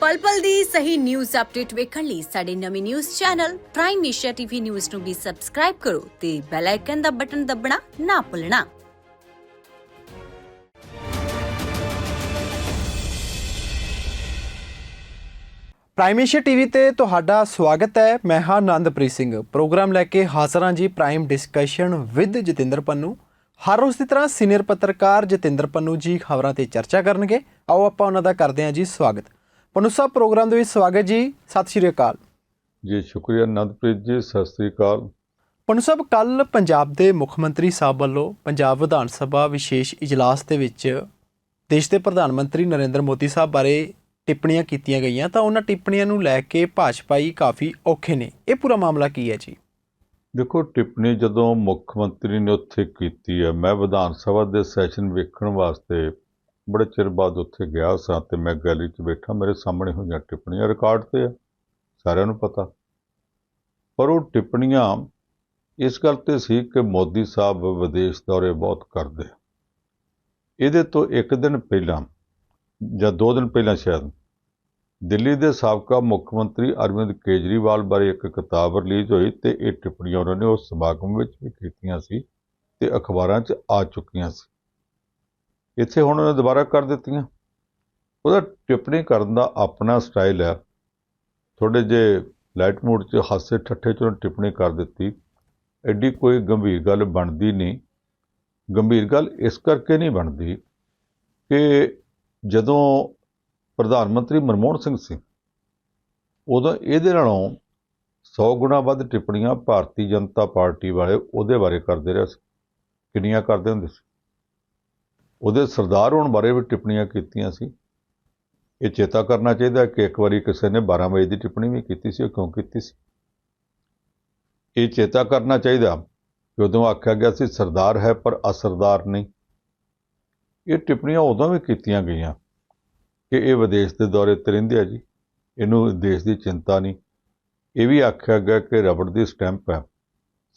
ਪਲ ਪਲ ਦੀ ਸਹੀ ਨਿਊਜ਼ ਅਪਡੇਟ ਵੇਖਣ ਲਈ ਸਾਡੇ ਨਵੇਂ news channel prime Asia TV news ਨੂੰ ਵੀ ਸਬਸਕ੍ਰਾਈਬ ਕਰੋ ਤੇ ਬੈਲ ਆਈਕਨ ਦਾ ਬਟਨ ਦਬਣਾ ਨਾ ਭੁੱਲਣਾ। ਪ੍ਰਾਈਮ ਏਸ਼ੀਆ ਟੀਵੀ ਤੇ ਤੁਹਾਡਾ ਸਵਾਗਤ ਹੈ। ਮੈਂ ਹਾਂ ਆਨੰਦਪ੍ਰੀਤ ਸਿੰਘ। ਪ੍ਰੋਗਰਾਮ ਲੈ ਕੇ ਹਾਜ਼ਰ ਹਾਂ ਜੀ prime discussion with Jatinder Pannu. ਹਰ ਰੋਜ਼ ਦੀ ਤਰ੍ਹਾਂ ਸੀਨੀਅਰ ਪੱਤਰਕਾਰ ਜਤਿੰਦਰ ਪੰਨੂ ਜੀ ਖਬਰਾਂ ਤੇ ਚਰਚਾ ਕਰਨਗੇ। ਆਓ ਆਪਾਂ ਉਹਨਾਂ ਦਾ ਕਰਦੇ ਹਾਂ ਜੀ ਸਵਾਗਤ। ਪੰਨੂ ਸਾਹਿਬ ਪ੍ਰੋਗਰਾਮ ਦੇ ਵਿੱਚ ਸਵਾਗਤ ਜੀ। ਸਤਿ ਸ਼੍ਰੀ ਅਕਾਲ। ਜੀ ਸ਼ੁਕਰੀਆ ਅਨੰਦਪ੍ਰੀਤ ਜੀ ਸਤਿ ਸ੍ਰੀ ਅਕਾਲ। ਪੰਨੂ ਸਾਹਿਬ ਕੱਲ ਪੰਜਾਬ ਦੇ ਮੁੱਖ ਮੰਤਰੀ ਸਾਹਿਬ ਵੱਲੋਂ ਪੰਜਾਬ ਵਿਧਾਨ ਸਭਾ ਵਿਸ਼ੇਸ਼ ਇਜਲਾਸ ਦੇ ਵਿੱਚ ਦੇਸ਼ ਦੇ ਪ੍ਰਧਾਨ ਮੰਤਰੀ ਨਰਿੰਦਰ ਮੋਦੀ ਸਾਹਿਬ ਬਾਰੇ ਟਿੱਪਣੀਆਂ ਕੀਤੀਆਂ ਗਈਆਂ। ਤਾਂ ਉਹਨਾਂ ਟਿੱਪਣੀਆਂ ਨੂੰ ਲੈ ਕੇ ਭਾਜਪਾਈ ਕਾਫੀ ਔਖੇ ਨੇ। ਇਹ ਪੂਰਾ ਮਾਮਲਾ ਕੀ ਹੈ ਜੀ? ਦੇਖੋ ਟਿੱਪਣੀ ਜਦੋਂ ਮੁੱਖ ਮੰਤਰੀ ਨੇ ਉੱਥੇ ਕੀਤੀ ਹੈ ਮੈਂ ਵਿਧਾਨ ਸਭਾ ਦੇ ਸੈਸ਼ਨ ਵੇਖਣ ਵਾਸਤੇ ਬੜੇ ਚਿਰ ਬਾਅਦ ਉੱਥੇ ਗਿਆ ਸਾਂ ਤੇ ਮੈਂ ਗੈਲਰੀ 'ਚ ਬੈਠਾ, ਮੇਰੇ ਸਾਹਮਣੇ ਹੋਈਆਂ ਟਿੱਪਣੀਆਂ ਰਿਕਾਰਡ ਤੇ ਆ, ਸਾਰਿਆਂ ਨੂੰ ਪਤਾ। ਪਰ ਉਹ ਟਿੱਪਣੀਆਂ ਇਸ ਗੱਲ ਤੇ ਸੀ ਕਿ ਮੋਦੀ ਸਾਹਿਬ ਵਿਦੇਸ਼ ਦੌਰੇ ਬਹੁਤ ਕਰਦੇ ਇਹਦੇ ਤੋਂ ਇੱਕ ਦਿਨ ਪਹਿਲਾਂ ਜਾਂ ਦੋ ਦਿਨ ਪਹਿਲਾਂ ਸ਼ਾਇਦ, ਦਿੱਲੀ ਦੇ ਸਾਬਕਾ ਮੁੱਖ ਮੰਤਰੀ ਅਰਵਿੰਦ ਕੇਜਰੀਵਾਲ ਬਾਰੇ ਇੱਕ ਕਿਤਾਬ ਰਿਲੀਜ਼ ਹੋਈ ਤੇ ਇਹ ਟਿੱਪਣੀਆਂ ਉਹਨਾਂ ਨੇ ਉਸ ਸਮਾਗਮ ਵਿੱਚ ਵੀ ਕੀਤੀਆਂ ਸੀ ਤੇ ਅਖਬਾਰਾਂ 'ਚ ਆ ਚੁੱਕੀਆਂ ਸੀ। ਇੱਥੇ ਹੁਣ ਉਹਨੇ ਦੁਬਾਰਾ ਕਰ ਦਿੱਤੀਆਂ। ਉਹਦਾ ਟਿੱਪਣੀ ਕਰਨ ਦਾ ਆਪਣਾ ਸਟਾਈਲ ਹੈ। ਥੋੜੇ ਜੇ ਲਾਈਟ ਮੂਡ 'ਚ ਹਾਸੇ ਠੱਠੇ 'ਚ ਉਹਨੇ ਟਿੱਪਣੀ ਕਰ ਦਿੱਤੀ। ਐਡੀ ਕੋਈ ਗੰਭੀਰ ਗੱਲ ਬਣਦੀ ਨਹੀਂ। ਗੰਭੀਰ ਗੱਲ ਇਸ ਕਰਕੇ ਨਹੀਂ ਬਣਦੀ ਕਿ ਜਦੋਂ ਪ੍ਰਧਾਨ ਮੰਤਰੀ ਮਨਮੋਹਨ ਸਿੰਘ ਸੀ, ਉਦੋਂ ਇਹਦੇ ਨਾਲੋਂ 100 ਗੁਣਾ ਵੱਧ ਟਿੱਪਣੀਆਂ ਭਾਰਤੀ ਜਨਤਾ ਪਾਰਟੀ ਵਾਲੇ ਉਹਦੇ ਬਾਰੇ ਕਰਦੇ ਰਹੇ ਸੀ। ਕਿੰਨੀਆਂ ਕਰਦੇ ਹੁੰਦੇ ਸੀ? ਉਹਦੇ ਸਰਦਾਰ ਹੋਣ ਬਾਰੇ ਵੀ ਟਿੱਪਣੀਆਂ ਕੀਤੀਆਂ ਸੀ। ਇਹ ਚੇਤਾ ਕਰਨਾ ਚਾਹੀਦਾ ਕਿ ਇੱਕ ਵਾਰੀ ਕਿਸੇ ਨੇ 12 ਵਜੇ ਦੀ ਟਿੱਪਣੀ ਵੀ ਕੀਤੀ ਸੀ, ਉਹ ਕਿਉਂ ਕੀਤੀ ਸੀ? ਇਹ ਚੇਤਾ ਕਰਨਾ ਚਾਹੀਦਾ ਕਿ ਉਦੋਂ ਆਖਿਆ ਗਿਆ ਸੀ, ਸਰਦਾਰ ਹੈ ਪਰ ਅਸਰਦਾਰ ਨਹੀਂ। ਇਹ ਟਿੱਪਣੀਆਂ ਉਦੋਂ ਵੀ ਕੀਤੀਆਂ ਗਈਆਂ ਕਿ ਇਹ ਵਿਦੇਸ਼ ਦੇ ਦੌਰੇ ਤੇ ਰਹਿੰਦੇ ਆ ਜੀ। ਇਹਨੂੰ ਦੇਸ਼ ਦੀ ਚਿੰਤਾ ਨਹੀਂ। ਇਹ ਵੀ ਆਖਿਆ ਗਿਆ ਕਿ ਰਬੜ ਦੀ ਸਟੈਂਪ ਹੈ।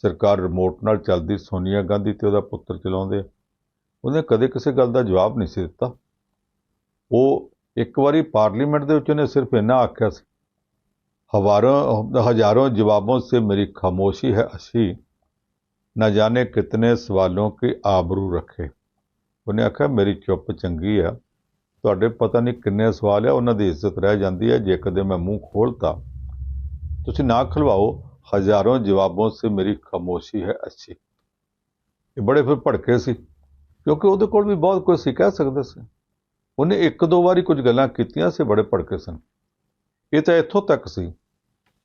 ਸਰਕਾਰ ਰਿਮੋਟ ਨਾਲ ਚੱਲਦੀ ਸੋਨੀਆ ਗਾਂਧੀ ਤੇ ਉਹਦਾ ਪੁੱਤਰ ਚਲਾਉਂਦੇ ਆ। ਉਹਨੇ ਕਦੇ ਕਿਸੇ ਗੱਲ ਦਾ ਜਵਾਬ ਨਹੀਂ ਸੀ ਦਿੱਤਾ। ਉਹ ਇੱਕ ਵਾਰੀ ਪਾਰਲੀਮੈਂਟ ਦੇ ਵਿੱਚ ਉਹਨੇ ਸਿਰਫ ਇੰਨਾ ਆਖਿਆ ਸੀ, ਹਵਾਰਾਂ, ਹਜ਼ਾਰਾਂ ਜਵਾਬੋਂ ਸੇ ਮੇਰੀ ਖਾਮੋਸ਼ੀ ਹੈ ਅਸੀ, ਨਾ ਜਾਣੇ ਕਿਤਨੇ ਸਵਾਲੋਂ ਕੀ ਆਬਰੂ ਰੱਖੇ। ਉਹਨੇ ਆਖਿਆ, ਮੇਰੀ ਚੁੱਪ ਚੰਗੀ ਆ, ਤੁਹਾਡੇ ਪਤਾ ਨਹੀਂ ਕਿੰਨੇ ਸਵਾਲ ਆ, ਉਹਨਾਂ ਦੀ ਇੱਜ਼ਤ ਰਹਿ ਜਾਂਦੀ ਹੈ ਜੇ ਕਦੇ ਮੈਂ ਮੂੰਹ ਖੋਲਤਾ। ਤੁਸੀਂ ਨਾ ਖਲਵਾਓ, ਹਜ਼ਾਰਾਂ ਜਵਾਬੋਂ ਸੇ ਮੇਰੀ ਖਾਮੋਸ਼ੀ ਹੈ ਅੱਛੀ ਇਹ ਬੜੇ ਫਿਰ ਭੜਕੇ ਸੀ। ਕਿਉਂਕਿ ਉਹਦੇ ਕੋਲ ਵੀ ਬਹੁਤ ਕੁਝ ਸੀ, ਕਹਿ ਸਕਦੇ ਸੀ। ਉਹਨੇ ਇੱਕ ਦੋ ਵਾਰੀ ਕੁਝ ਗੱਲਾਂ ਕੀਤੀਆਂ ਸੀ ਬੜੇ ਭੜਕੇ ਸਨ। ਇਹ ਤਾਂ ਇੱਥੋਂ ਤੱਕ ਸੀ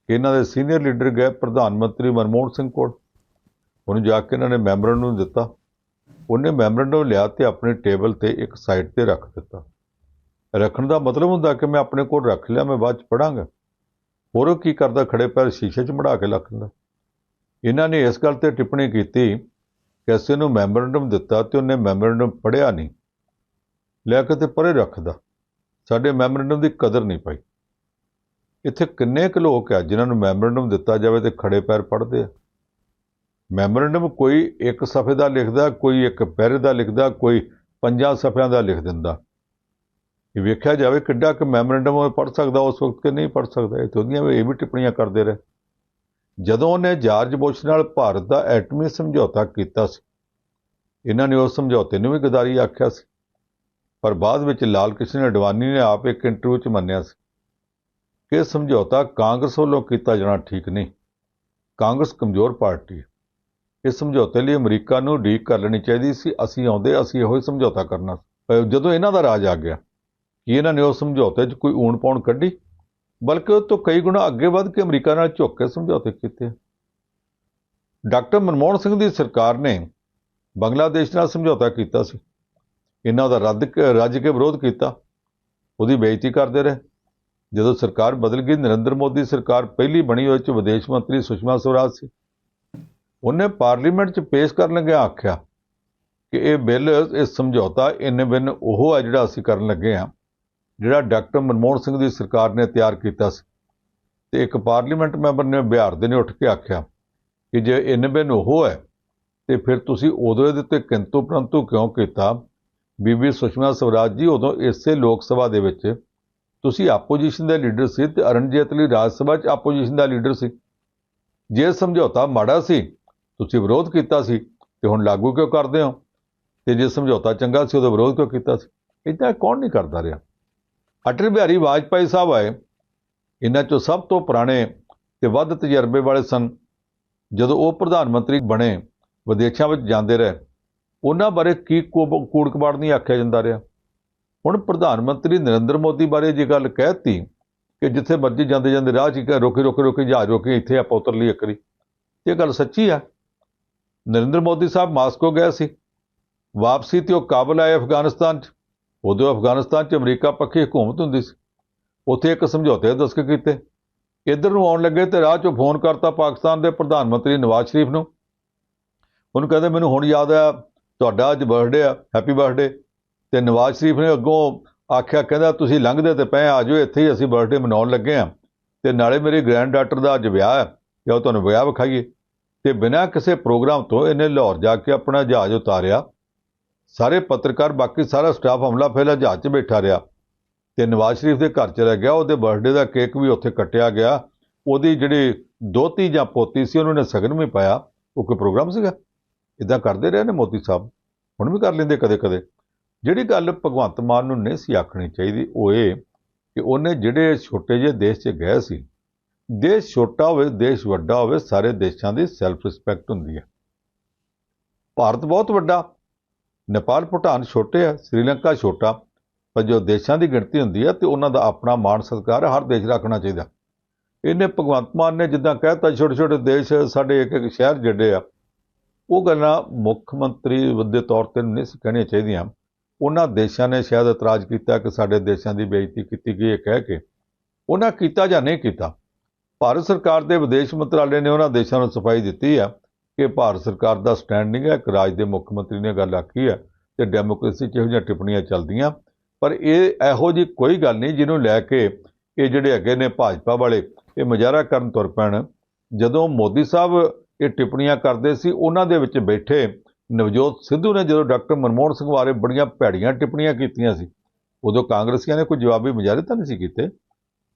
ਕਿ ਇਹਨਾਂ ਦੇ ਸੀਨੀਅਰ ਲੀਡਰ ਗਏ ਪ੍ਰਧਾਨ ਮੰਤਰੀ ਮਨਮੋਹਨ ਸਿੰਘ ਕੋਲ। ਉਹਨੂੰ ਜਾ ਕੇ ਇਹਨਾਂ ਨੇ ਮੈਮੋਰੰਡਮ ਦਿੱਤਾ। ਉਹਨੇ ਮੈਮੋਰੰਡਮ ਲਿਆ ਤੇ ਆਪਣੇ ਟੇਬਲ ਤੇ ਇੱਕ ਸਾਈਡ ਤੇ ਰੱਖ ਦਿੱਤਾ। ਰੱਖਣ ਦਾ ਮਤਲਬ ਹੁੰਦਾ ਕਿ ਮੈਂ ਆਪਣੇ ਕੋਲ ਰੱਖ ਲਿਆ, ਮੈਂ ਬਾਅਦ ਚ ਪੜਾਂਗਾ। ਹੋਰ ਉਹ ਕੀ ਕਰਦਾ, ਖੜੇ ਪੈਰ ਸ਼ੀਸ਼ੇ 'ਚ ਮੜਾ ਕੇ ਰੱਖ ਦਿੰਦਾ। ਇਹਨਾਂ ਨੇ ਇਸ ਗੱਲ ਤੇ ਟਿੱਪਣੀ ਕੀਤੀ ਕਿਸੇ ਨੂੰ ਮੈਮੋਰੈਂਡਮ ਦਿੱਤਾ ਤੇ ਉਹਨੇ ਮੈਮੋਰੈਂਡਮ ਪੜਿਆ ਨਹੀਂ। ਲੈ ਕੇ ਤੇ ਪਰੇ ਰੱਖਦਾ। ਸਾਡੇ ਮੈਮੋਰੈਂਡਮ ਦੀ ਕਦਰ ਨਹੀਂ ਪਾਈ। ਇੱਥੇ ਕਿੰਨੇ ਕੁ ਲੋਕ ਆ ਜਿਨ੍ਹਾਂ ਨੂੰ ਮੈਮੋਰੈਂਡਮ ਦਿੱਤਾ ਜਾਵੇ ਤੇ ਖੜੇ ਪੈਰ ਪੜਦੇ ਆ। ਮੈਮੋਰੈਂਡਮ ਕੋਈ ਇੱਕ ਸਫ਼ੇ ਦਾ ਲਿਖਦਾ, ਕੋਈ ਇੱਕ ਪੈਰੇ ਦਾ ਲਿਖਦਾ, ਕੋਈ ਪੰਜਾਂ ਸਫ਼ਿਆਂ ਦਾ ਲਿਖ ਦਿੰਦਾ। ਇਹ ਵੇਖਿਆ ਜਾਵੇ ਕਿੱਡਾ ਕਿ ਮੈਮੋਰੈਂਡਮ ਉਹ ਪੜ੍ਹ ਸਕਦਾ, ਉਸ ਵਕਤ ਕਿ ਨਹੀਂ ਪੜ੍ਹ ਸਕਦਾ। ਇਹ ਤੋਂ ਦੀਆਂ ਇਹ ਵੀ ਟਿੱਪਣੀਆਂ ਕਰਦੇ ਰਹੇ। ਜਦੋਂ ਉਹਨੇ ਜਾਰਜ ਬੁਸ਼ ਨਾਲ ਭਾਰਤ ਦਾ ਐਟਮੀ ਸਮਝੌਤਾ ਕੀਤਾ ਸੀ, ਇਹਨਾਂ ਨੇ ਉਸ ਸਮਝੌਤੇ ਨੂੰ ਵੀ ਗਦਾਰੀ ਆਖਿਆ ਸੀ। ਪਰ ਬਾਅਦ ਵਿੱਚ ਲਾਲ ਕ੍ਰਿਸ਼ਨ ਅਡਵਾਨੀ ਨੇ ਆਪ ਇੱਕ ਇੰਟਰਵਿਊ 'ਚ ਮੰਨਿਆ ਸੀ ਕਿ ਸਮਝੌਤਾ ਕਾਂਗਰਸ ਵੱਲੋਂ ਕੀਤਾ ਜਾਣਾ ਠੀਕ ਨਹੀਂ। ਕਾਂਗਰਸ ਕਮਜ਼ੋਰ ਪਾਰਟੀ ਹੈ। ਇਸ ਸਮਝੌਤੇ ਲਈ ਅਮਰੀਕਾ ਨੂੰ ਡੀਕ ਕਰ ਲੈਣੀ ਚਾਹੀਦੀ ਸੀ। ਅਸੀਂ ਆਉਂਦੇ, ਅਸੀਂ ਇਹੋ ਹੀ ਸਮਝੌਤਾ ਕਰਨਾ ਜਦੋਂ ਇਹਨਾਂ ਦਾ ਰਾਜ ਆ ਗਿਆ, ਕਿ ਇਹਨਾਂ ਨੇ ਉਸ ਸਮਝੌਤੇ 'ਚ ਕੋਈ ਊਣ ਪਾਉਣ ਕੱਢੀ? ਬਲਕਿ ਉਹ ਤੋਂ ਕਈ ਗੁਣਾ ਅੱਗੇ ਵੱਧ ਕੇ ਅਮਰੀਕਾ ਨਾਲ ਝੁੱਕ ਕੇ ਸਮਝੌਤੇ ਕੀਤੇ। ਡਾਕਟਰ ਮਨਮੋਹਨ ਸਿੰਘ ਦੀ ਸਰਕਾਰ ਨੇ ਬੰਗਲਾਦੇਸ਼ ਨਾਲ ਸਮਝੌਤਾ ਕੀਤਾ ਸੀ। ਇਹਨਾਂ ਦਾ ਰੱਦ ਰੱਜ ਕੇ ਵਿਰੋਧ ਕੀਤਾ। ਉਹਦੀ ਬੇਇੱਜ਼ਤੀ ਕਰਦੇ ਰਹੇ। ਜਦੋਂ ਸਰਕਾਰ ਬਦਲ ਗਈ, ਨਰਿੰਦਰ ਮੋਦੀ ਸਰਕਾਰ ਪਹਿਲੀ ਬਣੀ, ਉਹਦੇ ਚ ਵਿਦੇਸ਼ ਮੰਤਰੀ ਸੁਸ਼ਮਾ ਸਵਰਾਜ ਸੀ। ਉਹਨੇ ਪਾਰਲੀਮੈਂਟ 'ਚ ਪੇਸ਼ ਕਰਨ ਲੱਗਿਆ ਆਖਿਆ ਕਿ ਇਹ ਬਿੱਲ, ਇਹ ਸਮਝੌਤਾ ਇੰਨੇ ਬਿਨ ਉਹ ਆ ਜਿਹੜਾ ਅਸੀਂ ਕਰਨ ਲੱਗੇ ਆ। ਜਿਹੜਾ ਡਾਕਟਰ ਮਨਮੋਹਨ ਸਿੰਘ ਦੀ ਸਰਕਾਰ ਨੇ ਤਿਆਰ ਕੀਤਾ ਸੀ। ਤੇ ਇੱਕ ਪਾਰਲੀਮੈਂਟ ਮੈਂਬਰ ਨੇ ਬਿਹਾਰ ਦੇ ਨੇ ਉੱਠ ਕੇ ਆਖਿਆ ਕਿ ਜੇ ਇੰਨੇ ਬਿਨ ਉਹ ਹੈ, ਤੇ ਫਿਰ ਤੁਸੀਂ ਉਦੋਂ ਇਹਦੇ ਤੇ ਕਿੰਤੂ ਪਰੰਤੂ ਕਿਉਂ ਕੀਤਾ? ਬੀਬੀ ਸੁਸ਼ਮਾ ਸਵਰਾਜ ਜੀ, ਉਦੋਂ ਇਸੇ ਲੋਕ ਸਭਾ ਦੇ ਵਿੱਚ ਤੁਸੀਂ ਆਪੋਜੀਸ਼ਨ ਦੇ ਲੀਡਰ ਸੀ ਤੇ ਅਰੁਣ ਜੇਤਲੀ ਰਾਜ ਸਭਾ 'ਚ ਆਪੋਜੀਸ਼ਨ ਦਾ ਲੀਡਰ ਸੀ। ਜੇ ਸਮਝੌਤਾ ਮਾੜਾ ਸੀ, ਤੁਸੀਂ ਵਿਰੋਧ ਕੀਤਾ ਸੀ ਤੇ ਹੁਣ ਲਾਗੂ ਕਿਉਂ ਕਰਦੇ ਹੋ? ਤੇ ਜੇ ਸਮਝੌਤਾ ਚੰਗਾ ਸੀ ਉਹਦਾ ਵਿਰੋਧ ਕਿਉਂ ਕੀਤਾ ਸੀ? ਇਦਾਂ ਕੌਣ ਨਹੀਂ ਕਰਦਾ ਰਿਹਾ? ਅਟਲ ਬਿਹਾਰੀ ਵਾਜਪਾਈ ਸਾਹਿਬ ਆਏ। ਇਹਨਾਂ ਚੋਂ ਸਭ ਤੋਂ ਪੁਰਾਣੇ ਤੇ ਵੱਧ ਤਜਰਬੇ ਵਾਲੇ ਸਨ। ਜਦੋਂ ਉਹ ਪ੍ਰਧਾਨ ਮੰਤਰੀ ਬਣੇ, ਵਿਦੇਸ਼ਾਂ ਵਿੱਚ ਜਾਂਦੇ ਰਹੇ, ਉਹਨਾਂ ਬਾਰੇ ਕੀ ਕੂੜ ਕਬਾੜ ਨਹੀਂ ਆਖਿਆ ਜਾਂਦਾ ਰਿਹਾ। ਹੁਣ ਪ੍ਰਧਾਨ ਮੰਤਰੀ ਨਰਿੰਦਰ ਮੋਦੀ ਬਾਰੇ ਜੇ ਗੱਲ ਕਹਿਤੀ ਕਿ ਜਿੱਥੇ ਮਰਜ਼ੀ ਜਾਂਦੇ ਜਾਂਦੇ ਰਾਹ 'ਚ ਹੀ ਰੋਕੇ ਰੋਕੇ ਰੋਕੇ ਜਹਾਜ਼ ਰੋਕੇ, ਇੱਥੇ ਆਪਾਂ ਉਤਰ ਲਈ ਇੱਕ ਇਹ ਗੱਲ ਸੱਚੀ ਆ। ਨਰਿੰਦਰ ਮੋਦੀ ਸਾਹਿਬ ਮਾਸਕੋ ਗਏ ਸੀ। ਵਾਪਸੀ ਤੇ ਉਹ ਕਾਬਲ ਆਏ ਅਫਗਾਨਿਸਤਾਨ 'ਚ। ਉਦੋਂ ਅਫਗਾਨਿਸਤਾਨ 'ਚ ਅਮਰੀਕਾ ਪੱਖੀ ਹਕੂਮਤ ਹੁੰਦੀ ਸੀ। ਉੱਥੇ ਇੱਕ ਸਮਝੌਤੇ ਦੇ ਦਸਤਖਤ ਕੀਤੇ। ਇੱਧਰ ਨੂੰ ਆਉਣ ਲੱਗੇ ਤੇ ਰਾਹ 'ਚੋਂ ਫੋਨ ਕਰਤਾ ਪਾਕਿਸਤਾਨ ਦੇ ਪ੍ਰਧਾਨ ਮੰਤਰੀ ਨਵਾਜ਼ ਸ਼ਰੀਫ ਨੂੰ। ਉਹਨੂੰ ਕਹਿੰਦੇ, ਮੈਨੂੰ ਹੁਣ ਯਾਦ ਆ ਤੁਹਾਡਾ ਅੱਜ ਬਰਥਡੇ ਆ ਹੈਪੀ ਬਰਥਡੇ ਤੇ ਨਵਾਜ਼ ਸ਼ਰੀਫ ਨੇ ਅੱਗੋਂ ਆਖਿਆ, ਕਹਿੰਦਾ, ਤੁਸੀਂ ਲੰਘਦੇ ਤੇ ਪਏ ਆ ਜਾਓ ਇੱਥੇ ਹੀ ਅਸੀਂ ਬਰਥਡੇ ਮਨਾਉਣ ਲੱਗੇ ਆ। ਤੇ ਨਾਲੇ ਮੇਰੇ ਗ੍ਰੈਂਡ ਡਾਟਰ ਦਾ ਅੱਜ ਵਿਆਹ ਹੈ ਜਾਂ ਉਹ ਤੁਹਾਨੂੰ ਵਿਆਹ ਵਿਖਾਈਏ। ਤੇ ਬਿਨਾਂ ਕਿਸੇ ਪ੍ਰੋਗਰਾਮ ਤੋਂ ਇਹਨੇ ਲਾਹੌਰ ਜਾ ਕੇ ਆਪਣਾ ਜਹਾਜ਼ ਉਤਾਰਿਆ। ਸਾਰੇ ਪੱਤਰਕਾਰ, ਬਾਕੀ ਸਾਰਾ ਸਟਾਫ ਹਮਲਾ ਫੈਲਾ, ਜਹਾਜ਼ 'ਚ ਬੈਠਾ ਰਿਹਾ। ਤੇ ਨਵਾਜ਼ ਸ਼ਰੀਫ ਦੇ ਘਰ ਚਲਾ ਗਿਆ। ਉਹਦੇ ਬਰਥਡੇ ਦਾ ਕੇਕ ਵੀ ਉੱਥੇ ਕੱਟਿਆ ਗਿਆ। ਉਹਦੀ ਜਿਹੜੀ ਦੋਤੀ ਜਾਂ ਪੋਤੀ ਸੀ, ਉਹਨਾਂ ਨੇ ਸਗਨ ਵੀ ਪਾਇਆ। ਉਹ ਕੋਈ ਪ੍ਰੋਗਰਾਮ ਸੀਗਾ? ਇਦਾਂ ਕਰਦੇ ਰਹੇ ਨੇ ਮੋਦੀ ਸਾਹਿਬ? ਹੁਣ ਵੀ ਕਰ ਲੈਂਦੇ ਕਦੇ-ਕਦੇ। ਜਿਹੜੀ ਗੱਲ ਭਗਵੰਤ ਮਾਨ ਨੂੰ ਨਹੀਂ ਸੀ ਆਖਣੀ ਚਾਹੀਦੀ, ਉਹ ਇਹ ਕਿ ਉਹਨੇ ਜਿਹੜੇ ਛੋਟੇ ਜਿਹੇ ਦੇਸ਼ 'ਚ ਗਏ ਸੀ, ਦੇਸ਼ ਛੋਟਾ ਹੋਵੇ, ਦੇਸ਼ ਵੱਡਾ ਹੋਵੇ, ਸਾਰੇ ਦੇਸ਼ਾਂ ਦੀ ਸੈਲਫ ਰਿਸਪੈਕਟ ਹੁੰਦੀ ਹੈ। ਭਾਰਤ ਬਹੁਤ ਵੱਡਾ। ਨੇਪਾਲ ਭੂਟਾਨ ਛੋਟੇ ਆ ਸ੍ਰੀਲੰਕਾ ਛੋਟਾ। ਪਰ ਜੋ ਦੇਸ਼ਾਂ ਦੀ ਗਿਣਤੀ ਹੁੰਦੀ ਆ ਤੇ ਉਹਨਾਂ ਦਾ ਆਪਣਾ ਮਾਣ ਸਤਿਕਾਰ ਹਰ ਦੇਸ਼ ਰੱਖਣਾ ਚਾਹੀਦਾ। ਇਹਨੇ ਭਗਵੰਤ ਮਾਨ ਨੇ ਜਿੱਦਾਂ ਕਹਿਤਾ ਛੋਟੇ ਛੋਟੇ ਦੇਸ਼ ਸਾਡੇ ਇੱਕ ਇੱਕ ਸ਼ਹਿਰ ਜਿਹੜੇ ਆ, ਉਹ ਗੱਲਾਂ ਮੁੱਖ ਮੰਤਰੀ ਦੇ ਤੌਰ ਤੇ ਨਹੀਂ ਕਹਿਣੀਆਂ ਚਾਹੀਦੀਆਂ। ਉਹਨਾਂ ਦੇਸ਼ਾਂ ਨੇ ਸ਼ਾਇਦ ਇਤਰਾਜ਼ ਕੀਤਾ ਕਿ ਸਾਡੇ ਦੇਸ਼ਾਂ ਦੀ ਬੇਇੱਜ਼ਤੀ ਕੀਤੀ ਗਈ ਹੈ ਕਹਿ ਕੇ। ਉਹਨਾਂ ਕੀਤਾ ਜਾਂ ਨਹੀਂ ਕੀਤਾ, ਭਾਰਤ ਸਰਕਾਰ ਦੇ ਵਿਦੇਸ਼ ਮੰਤਰਾਲੇ ਨੇ ਉਹਨਾਂ ਦੇਸ਼ਾਂ ਨੂੰ ਸਫ਼ਾਈ ਦਿੱਤੀ ਆ। ਕਿ ਭਾਰਤ ਸਰਕਾਰ ਦਾ ਸਟੈਂਡ ਨਹੀਂ ਹੈ ਇੱਕ ਰਾਜ ਦੇ ਮੁੱਖ ਮੰਤਰੀ ਨੇ ਗੱਲ ਆਖੀ ਹੈ ਤੇ ਡੈਮੋਕ੍ਰੇਸੀ 'ਚ ਇਹੋ ਜਿਹੀਆਂ ਟਿੱਪਣੀਆਂ ਚੱਲਦੀਆਂ, ਪਰ ਇਹ ਇਹੋ ਜੀ ਕੋਈ ਗੱਲ ਨਹੀਂ ਜਿਹਨੂੰ ਲੈ ਕੇ ਇਹ ਜਿਹੜੇ ਅੱਗੇ ਨੇ ਭਾਜਪਾ ਵਾਲੇ, ਇਹ ਮੁਜ਼ਾਹਰਾ ਕਰਨ ਤੁਰ ਪੈਣ। ਜਦੋਂ ਮੋਦੀ ਸਾਹਿਬ ਇਹ ਟਿੱਪਣੀਆਂ ਕਰਦੇ ਸੀ, ਉਹਨਾਂ ਦੇ ਵਿੱਚ ਬੈਠੇ ਨਵਜੋਤ ਸਿੱਧੂ ਨੇ ਜਦੋਂ ਡਾਕਟਰ ਮਨਮੋਹਨ ਸਿੰਘ ਬਾਰੇ ਬੜੀਆਂ ਭੈੜੀਆਂ ਟਿੱਪਣੀਆਂ ਕੀਤੀਆਂ ਸੀ, ਉਦੋਂ ਕਾਂਗਰਸੀਆਂ ਨੇ ਕੋਈ ਜਵਾਬੀ ਮੁਜ਼ਾਹਰੇ ਤਾਂ ਨਹੀਂ ਸੀ ਕੀਤੇ।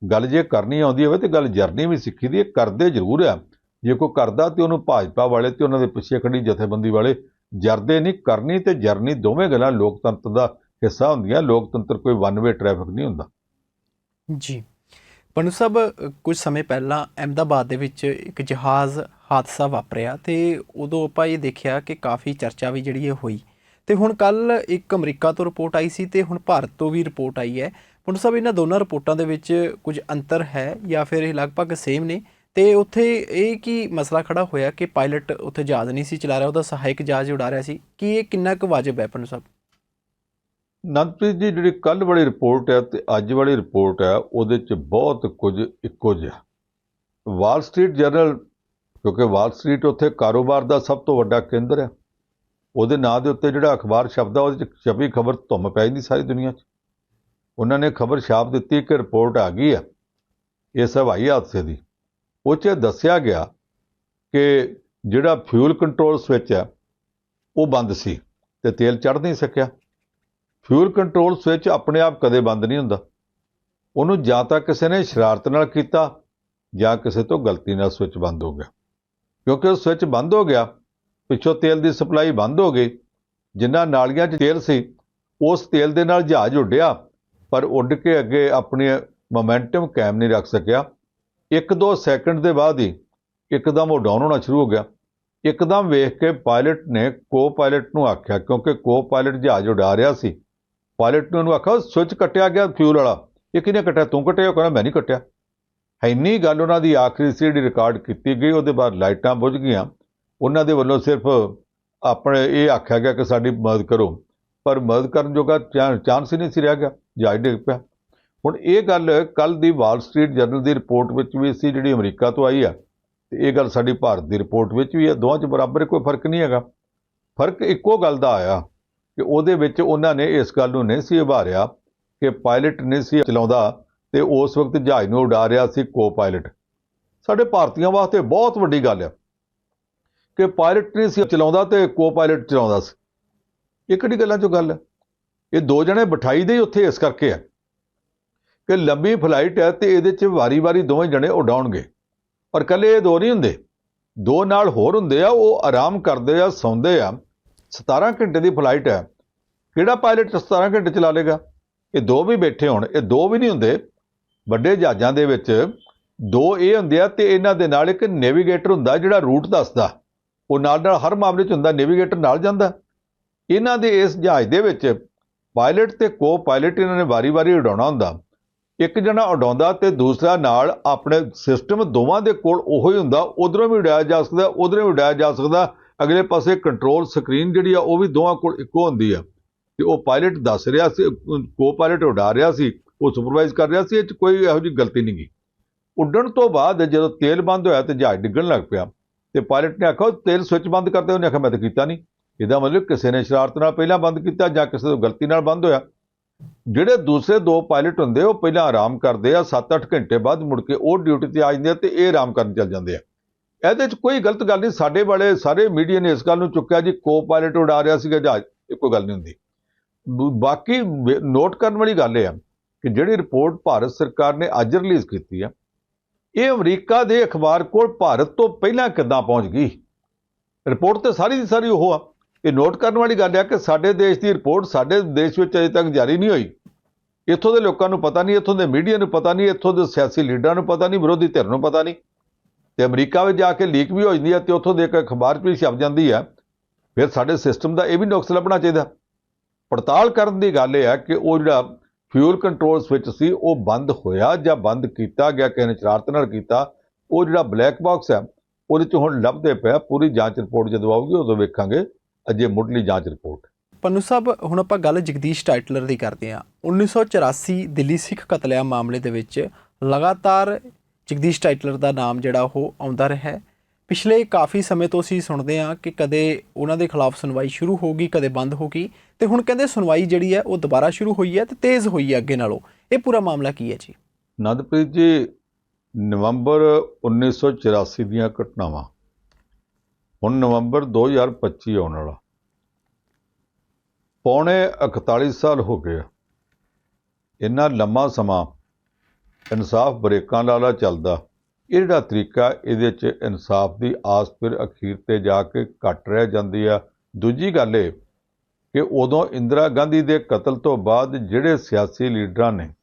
ਗੱਲ ਜੇ ਕਰਨੀ ਆਉਂਦੀ ਹੋਵੇ ਤੇ ਗੱਲ ਜਰਨੀ ਵੀ ਸਿੱਖੀ ਦੀ ਹੈ, ਕਰਦੇ ਜ਼ਰੂਰ ਆ। ਜੇ ਕੋਈ ਕਰਦਾ ਤੇ ਉਹਨੂੰ ਭਾਜਪਾ ਵਾਲੇ ਤੇ ਉਹਨਾਂ ਦੇ ਪਿੱਛੇ ਖੜੀ ਜਥੇਬੰਦੀ ਵਾਲੇ ਜਰਦੇ ਨਹੀਂ, ਕਰਨੀ ਤੇ ਜਰਨੀ ਦੋਵੇਂ ਗੱਲਾਂ ਲੋਕਤੰਤਰ ਦਾ ਹਿੱਸਾ ਹੁੰਦੀਆਂ, ਲੋਕਤੰਤਰ ਕੋਈ ਵਨ ਵੇ ਟ੍ਰੈਫਿਕ ਨਹੀਂ ਹੁੰਦਾ। ਜੀ। ਪਨੂ ਸਾਹਿਬ, ਕੁਝ ਸਮੇਂ ਪਹਿਲਾਂ ਅਹਿਮਦਾਬਾਦ ਦੇ ਵਿੱਚ ਇੱਕ ਜਹਾਜ਼ ਹਾਦਸਾ ਵਾਪਰਿਆ ਤੇ ਉਦੋਂ ਆਪਾਂ ਇਹ ਦੇਖਿਆ ਕਿ ਕਾਫੀ ਚਰਚਾ ਵੀ ਜਿਹੜੀ ਇਹ ਹੋਈ। ਤੇ ਹੁਣ ਕੱਲ ਇੱਕ ਅਮਰੀਕਾ ਤੋਂ ਰਿਪੋਰਟ ਆਈ ਸੀ ਤੇ ਹੁਣ ਭਾਰਤ ਤੋਂ ਵੀ ਰਿਪੋਰਟ ਆਈ ਹੈ। ਪਨੂ ਸਾਹਿਬ, ਇਹਨਾਂ ਦੋਨਾਂ ਰਿਪੋਰਟਾਂ ਦੇ ਵਿੱਚ ਕੁਝ ਅੰਤਰ ਹੈ ਜਾਂ ਫਿਰ ਇਹ ਲਗਭਗ ਸੇਮ ਨੇ? ਤੇ ਉੱਥੇ ਇਹ ਕੀ ਮਸਲਾ ਖੜਾ ਹੋਇਆ ਕਿ ਪਾਇਲਟ ਉੱਥੇ ਜਹਾਜ਼ ਨਹੀਂ ਸੀ ਚਲਾ ਰਿਹਾ, ਉਹਦਾ ਸਹਾਇਕ ਜਹਾਜ਼ ਉਡਾ ਰਿਹਾ ਸੀ? ਕੀ ਇਹ ਕਿੰਨਾ ਕੁ ਵਾਜਬ ਹੈ ਪਨੂ ਸਾਹਿਬ ਨੰਦਪ੍ਰੀਤ ਜੀ, ਜਿਹੜੀ ਕੱਲ ਵਾਲੀ ਰਿਪੋਰਟ ਹੈ ਤੇ ਅੱਜ ਵਾਲੀ ਰਿਪੋਰਟ ਹੈ, ਉਹਦੇ 'ਚ ਬਹੁਤ ਕੁਝ ਇੱਕੋ ਜਿਹਾ। ਵਾਲ ਸਟਰੀਟ ਜਰਨਲ, ਕਿਉਂਕਿ ਵਾਲ ਸਟਰੀਟ ਉੱਥੇ ਕਾਰੋਬਾਰ ਦਾ ਸਭ ਤੋਂ ਵੱਡਾ ਕੇਂਦਰ ਹੈ, ਉਹਦੇ ਨਾਂ ਦੇ ਉੱਤੇ ਜਿਹੜਾ ਅਖਬਾਰ ਛਪਦਾ, ਉਹਦੇ 'ਚ ਛਪੀ ਖਬਰ ਧੁੰਮ ਪੈ ਜਾਂਦੀ ਸਾਰੀ ਦੁਨੀਆ 'ਚ। ਉਹਨਾਂ ਨੇ ਖਬਰ ਛਾਪ ਦਿੱਤੀ ਕਿ ਰਿਪੋਰਟ ਆ ਗਈ ਹੈ, ਇਸ ਹਵਾਈ ਹਾਦਸੇ ਦੀ। ਉਹ 'ਚ ਦੱਸਿਆ ਗਿਆ ਕਿ ਜਿਹੜਾ ਫਿਊਲ ਕੰਟਰੋਲ ਸਵਿਚ ਹੈ ਉਹ ਬੰਦ ਸੀ ਤੇ ਤੇਲ ਚੜ ਨਹੀਂ ਸਕਿਆ। ਫਿਊਲ ਕੰਟਰੋਲ ਸਵਿਚ ਆਪਣੇ ਆਪ ਕਦੇ ਬੰਦ ਨਹੀਂ ਹੁੰਦਾ। ਉਹਨੂੰ ਜਾਂ ਤਾਂ ਕਿਸੇ ਨੇ ਸ਼ਰਾਰਤ ਨਾਲ ਕੀਤਾ ਜਾਂ ਕਿਸੇ ਤੋਂ ਗਲਤੀ ਨਾਲ ਸਵਿਚ ਬੰਦ ਹੋ ਗਿਆ। ਕਿਉਂਕਿ ਉਹ ਸਵਿਚ ਬੰਦ ਹੋ ਗਿਆ, ਪਿੱਛੋਂ ਤੇਲ ਦੀ ਸਪਲਾਈ ਬੰਦ ਹੋ ਗਈ, ਜਿੰਨਾ ਨਾਲੀਆਂ 'ਚ ਤੇਲ ਸੀ, ਉਸ ਤੇਲ ਦੇ ਨਾਲ ਜਹਾਜ਼ ਉੱਡਿਆ, ਪਰ ਉੱਡ ਕੇ ਅੱਗੇ ਆਪਣੀ ਮੋਮੈਂਟਮ ਕਾਇਮ ਨਹੀਂ ਰੱਖ ਸਕਿਆ। ਇੱਕ ਦੋ ਸੈਕਿੰਡ ਦੇ ਬਾਅਦ ਹੀ ਇੱਕਦਮ ਉਹ ਡਾਊਨ ਹੋਣਾ ਸ਼ੁਰੂ ਹੋ ਗਿਆ। ਇੱਕਦਮ ਵੇਖ ਕੇ ਪਾਇਲਟ ਨੇ ਕੋ ਪਾਇਲਟ ਨੂੰ ਆਖਿਆ, ਕਿਉਂਕਿ ਕੋ ਪਾਇਲਟ ਜਹਾਜ਼ ਉਡਾ ਰਿਹਾ ਸੀ। ਪਾਇਲਟ ਨੇ ਉਹਨੂੰ ਆਖਿਆ, ਸਵਿਚ ਕੱਟਿਆ ਗਿਆ ਫਿਊਲ ਵਾਲਾ। ਇਹ ਕਿਹਨੇ ਕੱਟਿਆ? ਤੂੰ ਕੱਟਿਆ? ਉਹ ਕਹਿੰਦਾ, ਮੈਂ ਨਹੀਂ ਕੱਟਿਆ। ਇੰਨੀ ਗੱਲ ਉਹਨਾਂ ਦੀ ਆਖਰੀ ਸੀ ਜਿਹੜੀ ਰਿਕਾਰਡ ਕੀਤੀ ਗਈ, ਉਹਦੇ ਬਾਅਦ ਲਾਈਟਾਂ ਬੁਝ ਗਈਆਂ। ਉਹਨਾਂ ਦੇ ਵੱਲੋਂ ਸਿਰਫ ਆਪਣੇ ਇਹ ਆਖਿਆ ਗਿਆ ਕਿ ਸਾਡੀ ਮਦਦ ਕਰੋ। ਪਰ ਮਦਦ ਕਰਨ ਜੋਗਾ ਚਾਂਸ ਹੀ ਨਹੀਂ ਸੀ ਰਹਿ ਗਿਆ। ਜਹਾਜ਼ ਡਿੱਗ ਪਿਆ। ਹੁਣ ਇਹ ਗੱਲ ਕੱਲ ਦੀ ਵਾਲ ਸਟਰੀਟ ਜਰਨਲ ਦੀ ਰਿਪੋਰਟ ਵਿੱਚ ਵੀ ਸੀ, ਜਿਹੜੀ ਅਮਰੀਕਾ ਤੋਂ ਆਈ ਆ। ਤੇ ਇਹ ਗੱਲ ਸਾਡੀ ਭਾਰਤ ਦੀ ਰਿਪੋਰਟ ਵਿੱਚ ਵੀ ਹੈ ਦੋਵਾਂ 'ਚ ਬਰਾਬਰ ਕੋਈ ਫ਼ਰਕ ਨਹੀਂ ਹੈਗਾ। ਫ਼ਰਕ ਇੱਕੋ ਗੱਲ ਦਾ ਆਇਆ ਕਿ ਉਹਦੇ ਵਿੱਚ ਉਹਨਾਂ ਨੇ ਇਸ ਗੱਲ ਨੂੰ ਨਹੀਂ ਸੀ ਉਭਾਰਿਆ ਕਿ ਪਾਇਲਟ ਨਹੀਂ ਸੀ ਚਲਾਉਂਦਾ ਤੇ ਉਸ ਵਕਤ ਜਹਾਜ਼ ਨੂੰ ਉਡਾ ਰਿਹਾ ਸੀ ਕੋ ਪਾਇਲਟ ਸਾਡੇ ਭਾਰਤੀਆਂ ਵਾਸਤੇ ਬਹੁਤ ਵੱਡੀ ਗੱਲ ਆ ਕਿ ਪਾਇਲਟ ਨਹੀਂ ਸੀ ਚਲਾਉਂਦਾ ਤੇ ਕੋ ਪਾਇਲਟ ਚਲਾਉਂਦਾ ਸੀ। ਇਹ ਕਿਹੜੀ ਗੱਲਾਂ ਚੋਂ ਗੱਲ ਹੈ ਇਹ ਦੋ ਜਣੇ ਬਿਠਾਈ ਦੇ ਹੀ ਉੱਥੇ ਇਸ ਕਰਕੇ ਆ। ਕਿ ਲੰਬੀ ਫਲਾਈਟ ਹੈ ਤੇ ਇਹਦੇ 'ਚ ਵਾਰੀ-ਵਾਰੀ ਦੋਵੇਂ ਜਣੇ ਉਡਾਉਣਗੇ। ਪਰ ਇਕੱਲੇ ਇਹ ਦੋ ਨਹੀਂ ਹੁੰਦੇ। ਦੋ ਨਾਲ ਹੋਰ ਹੁੰਦੇ ਆ, ਉਹ ਆਰਾਮ ਕਰਦੇ ਆ, ਸੌਂਦੇ ਆ। 17 ਘੰਟੇ ਦੀ ਫਲਾਈਟ ਹੈ। ਕਿਹੜਾ ਪਾਇਲਟ 17 ਘੰਟੇ ਚਲਾ ਲੇਗਾ? ਇਹ ਦੋ ਵੀ ਬੈਠੇ ਹੋਣ, ਇਹ ਦੋ ਵੀ ਨਹੀਂ ਹੁੰਦੇ। ਵੱਡੇ ਜਹਾਜ਼ਾਂ ਦੇ ਵਿੱਚ ਦੋ ਇਹ ਹੁੰਦੇ ਆ ਤੇ ਇਹਨਾਂ ਦੇ ਨਾਲ ਇੱਕ ਨੈਵੀਗੇਟਰ ਹੁੰਦਾ ਜਿਹੜਾ ਰੂਟ ਦੱਸਦਾ। ਉਹ ਨਾਲ ਨਾਲ ਹਰ ਮਾਮਲੇ 'ਚ ਹੁੰਦਾ ਨੈਵੀਗੇਟਰ ਨਾਲ ਜਾਂਦਾ। ਇਹਨਾਂ ਦੇ ਇਸ ਜਹਾਜ਼ ਦੇ ਵਿੱਚ ਪਾਇਲਟ ਤੇ ਕੋ ਪਾਇਲਟ ਇਹਨਾਂ ਨੇ ਵਾਰੀ-ਵਾਰੀ ਉਡਾਉਣਾ ਹੁੰਦਾ। ਇੱਕ ਜਣਾ ਉਡਾਉਂਦਾ ਤੇ ਦੂਸਰਾ ਨਾਲ ਆਪਣੇ ਸਿਸਟਮ ਦੋਵਾਂ ਦੇ ਕੋਲ ਉਹੋ ਹੀ ਹੁੰਦਾ, ਉਧਰੋਂ ਵੀ ਉਡਾਇਆ ਜਾ ਸਕਦਾ, ਉਧਰੋਂ ਵੀ ਉਡਾਇਆ ਜਾ ਸਕਦਾ। ਅਗਲੇ ਪਾਸੇ ਕੰਟਰੋਲ ਸਕਰੀਨ ਜਿਹੜੀ ਆ, ਉਹ ਵੀ ਦੋਵਾਂ ਕੋਲ ਇੱਕੋ ਹੁੰਦੀ ਆ। ਤੇ ਉਹ ਪਾਇਲਟ ਦੱਸ ਰਿਹਾ ਸੀ ਕੋ ਪਾਇਲਟ ਉਡਾ ਰਿਹਾ ਸੀ, ਉਹ ਸੁਪਰਵਾਈਜ਼ ਕਰ ਰਿਹਾ ਸੀ, ਇਹ 'ਚ ਕੋਈ ਇਹੋ ਜਿਹੀ ਗਲਤੀ ਨਹੀਂ ਗਈ ਉੱਡਣ ਤੋਂ ਬਾਅਦ ਜਦੋਂ ਤੇਲ ਬੰਦ ਹੋਇਆ ਤੇ ਜਹਾਜ਼ ਡਿੱਗਣ ਲੱਗ ਪਿਆ, ਤੇ ਪਾਇਲਟ ਨੇ ਆਖਿਆ ਤੇਲ ਸਵਿਚ ਬੰਦ ਕਰਦੇ, ਉਹਨੇ ਆਖਿਆ, ਮੈਂ ਤਾਂ ਕੀਤਾ ਨਹੀਂ। ਇਹਦਾ ਮਤਲਬ ਕਿਸੇ ਨੇ ਸ਼ਰਾਰਤ ਨਾਲ ਪਹਿਲਾਂ ਬੰਦ ਕੀਤਾ ਜਾਂ ਕਿਸੇ ਤੋਂ ਗਲਤੀ ਨਾਲ ਬੰਦ ਹੋਇਆ। ਜਿਹੜੇ ਦੂਸਰੇ ਦੋ ਪਾਇਲਟ ਹੁੰਦੇ, ਉਹ ਪਹਿਲਾਂ ਆਰਾਮ ਕਰਦੇ ਆ 7-8 ਘੰਟੇ ਬਾਅਦ ਮੁੜ ਕੇ ਉਹ ਡਿਊਟੀ ਤੇ ਆ ਜਾਂਦੇ ਆ ਤੇ ਇਹ ਆਰਾਮ ਕਰਨ ਚੱਲ ਜਾਂਦੇ ਆ। ਇਹਦੇ 'ਚ ਕੋਈ ਗਲਤ ਗੱਲ ਨਹੀਂ, ਸਾਡੇ ਵਾਲੇ ਸਾਰੇ ਮੀਡੀਆ ਨੇ ਇਸ ਗੱਲ ਨੂੰ ਚੁੱਕਿਆ ਜੀ ਕੋ ਪਾਇਲਟ ਉਡਾ ਰਿਹਾ ਸੀਗਾ ਜਹਾਜ਼ ਇਹ ਕੋਈ ਗੱਲ ਨਹੀਂ ਹੁੰਦੀ। ਬਾਕੀ ਨੋਟ ਕਰਨ ਵਾਲੀ ਗੱਲ ਇਹ ਆ ਕਿ ਜਿਹੜੀ ਰਿਪੋਰਟ ਭਾਰਤ ਸਰਕਾਰ ਨੇ ਅੱਜ ਰਿਲੀਜ਼ ਕੀਤੀ ਆ, ਇਹ ਅਮਰੀਕਾ ਦੇ ਅਖਬਾਰ ਕੋਲ ਭਾਰਤ ਤੋਂ ਪਹਿਲਾਂ ਕਿੱਦਾਂ ਪਹੁੰਚ ਗਈ? ਰਿਪੋਰਟ ਤੇ ਸਾਰੀ ਦੀ ਸਾਰੀ ਉਹ ਆ। ਇਹ ਨੋਟ ਕਰਨ ਵਾਲੀ ਗੱਲ ਹੈ ਕਿ ਸਾਡੇ ਦੇਸ਼ ਦੀ ਰਿਪੋਰਟ ਸਾਡੇ ਦੇਸ਼ ਵਿੱਚ ਅਜੇ ਤੱਕ ਜਾਰੀ ਨਹੀਂ ਹੋਈ। ਇੱਥੋਂ ਦੇ ਲੋਕਾਂ ਨੂੰ ਪਤਾ ਨਹੀਂ, ਇੱਥੋਂ ਦੇ ਮੀਡੀਆ ਨੂੰ ਪਤਾ ਨਹੀਂ, ਇੱਥੋਂ ਦੇ ਸਿਆਸੀ ਲੀਡਰਾਂ ਨੂੰ ਪਤਾ ਨਹੀਂ, ਵਿਰੋਧੀ ਧਿਰ ਨੂੰ ਪਤਾ ਨਹੀਂ। ਤੇ ਅਮਰੀਕਾ ਵਿੱਚ ਜਾ ਕੇ ਲੀਕ ਵੀ ਹੋ ਜਾਂਦੀ ਹੈ ਤੇ ਉੱਥੋਂ ਦੇ ਇੱਕ ਅਖਬਾਰ 'ਚ ਵੀ ਛਪ ਜਾਂਦੀ ਹੈ। ਫਿਰ ਸਾਡੇ ਸਿਸਟਮ ਦਾ ਇਹ ਵੀ ਨੁਕਸ ਲੱਭਣਾ ਚਾਹੀਦਾ। ਪੜਤਾਲ ਕਰਨ ਦੀ ਗੱਲ ਇਹ ਹੈ ਕਿ ਉਹ ਜਿਹੜਾ ਫਿਊਲ ਕੰਟਰੋਲ ਸਵਿਚ ਸੀ, ਉਹ ਬੰਦ ਹੋਇਆ ਜਾਂ ਬੰਦ ਕੀਤਾ ਗਿਆ, ਕਿਸੇ ਨੇ ਸ਼ਰਾਰਤ ਨਾਲ ਕੀਤਾ, ਉਹ ਜਿਹੜਾ ਬਲੈਕ ਬਾਕਸ ਹੈ, ਉਹਦੇ 'ਚ ਹੁਣ ਲੱਭਦੇ ਪਿਆ ਪੂਰੀ ਜਾਂਚ ਰਿਪੋਰਟ ਜਦੋਂ ਆਊਗੀ ਉਦੋਂ ਵੇਖਾਂਗੇ। ਅਜੇ ਮੁੱਢਲੀ ਜਾਂਚ ਰਿਪੋਰਟ। ਪੰਨੂ ਸਾਹਿਬ ਹੁਣ ਆਪਾਂ ਗੱਲ ਜਗਦੀਸ਼ ਟਾਈਟਲਰ ਦੀ ਕਰਦੇ ਹਾਂ। 1984 ਦਿੱਲੀ ਸਿੱਖ ਕਤਲੇਆਮ ਮਾਮਲੇ ਦੇ ਵਿੱਚ ਲਗਾਤਾਰ ਜਗਦੀਸ਼ ਟਾਈਟਲਰ ਦਾ ਨਾਮ ਜਿਹੜਾ ਉਹ ਆਉਂਦਾ ਰਿਹਾ ਹੈ। ਪਿਛਲੇ ਕਾਫੀ ਸਮੇਂ ਤੋਂ ਅਸੀਂ ਸੁਣਦੇ ਹਾਂ ਕਿ ਕਦੇ ਉਹਨਾਂ ਦੇ ਖਿਲਾਫ ਸੁਣਵਾਈ ਸ਼ੁਰੂ ਹੋ ਗਈ ਕਦੇ ਬੰਦ ਹੋ ਗਈ। ਤੇ ਹੁਣ ਕਹਿੰਦੇ ਸੁਣਵਾਈ ਜਿਹੜੀ ਹੈ ਉਹ ਦੁਬਾਰਾ ਸ਼ੁਰੂ ਹੋਈ ਹੈ ਤੇ ਤੇਜ਼ ਹੋਈ ਹੈ ਅੱਗੇ ਨਾਲੋਂ। ਇਹ ਪੂਰਾ ਮਾਮਲਾ ਕੀ ਹੈ ਜੀ? ਨੰਦਪ੍ਰੀਤ ਜੀ ਨਵੰਬਰ 1984 ਦੀਆਂ ਘਟਨਾਵਾਂ। ਹੁਣ ਨਵੰਬਰ 2025 ਆਉਣ ਵਾਲਾ। ਪੌਣੇ 41 ਸਾਲ ਹੋ ਗਏ ਆ। ਇੰਨਾ ਲੰਮਾ ਸਮਾਂ ਇਨਸਾਫ ਬਰੇਕਾਂ ਲਾਲਾ ਚੱਲਦਾ। ਇਹ ਜਿਹੜਾ ਤਰੀਕਾ ਇਹਦੇ 'ਚ ਇਨਸਾਫ ਦੀ ਆਸ ਫਿਰ ਅਖੀਰ ਤੇ ਜਾ ਕੇ ਘਟ ਰਹਿ ਜਾਂਦੀ ਆ। ਦੂਜੀ ਗੱਲ ਇਹ ਕਿ ਉਦੋਂ ਇੰਦਰਾ ਗਾਂਧੀ ਦੇ ਕਤਲ ਤੋਂ ਬਾਅਦ ਜਿਹੜੇ ਸਿਆਸੀ ਲੀਡਰਾਂ ਨੇ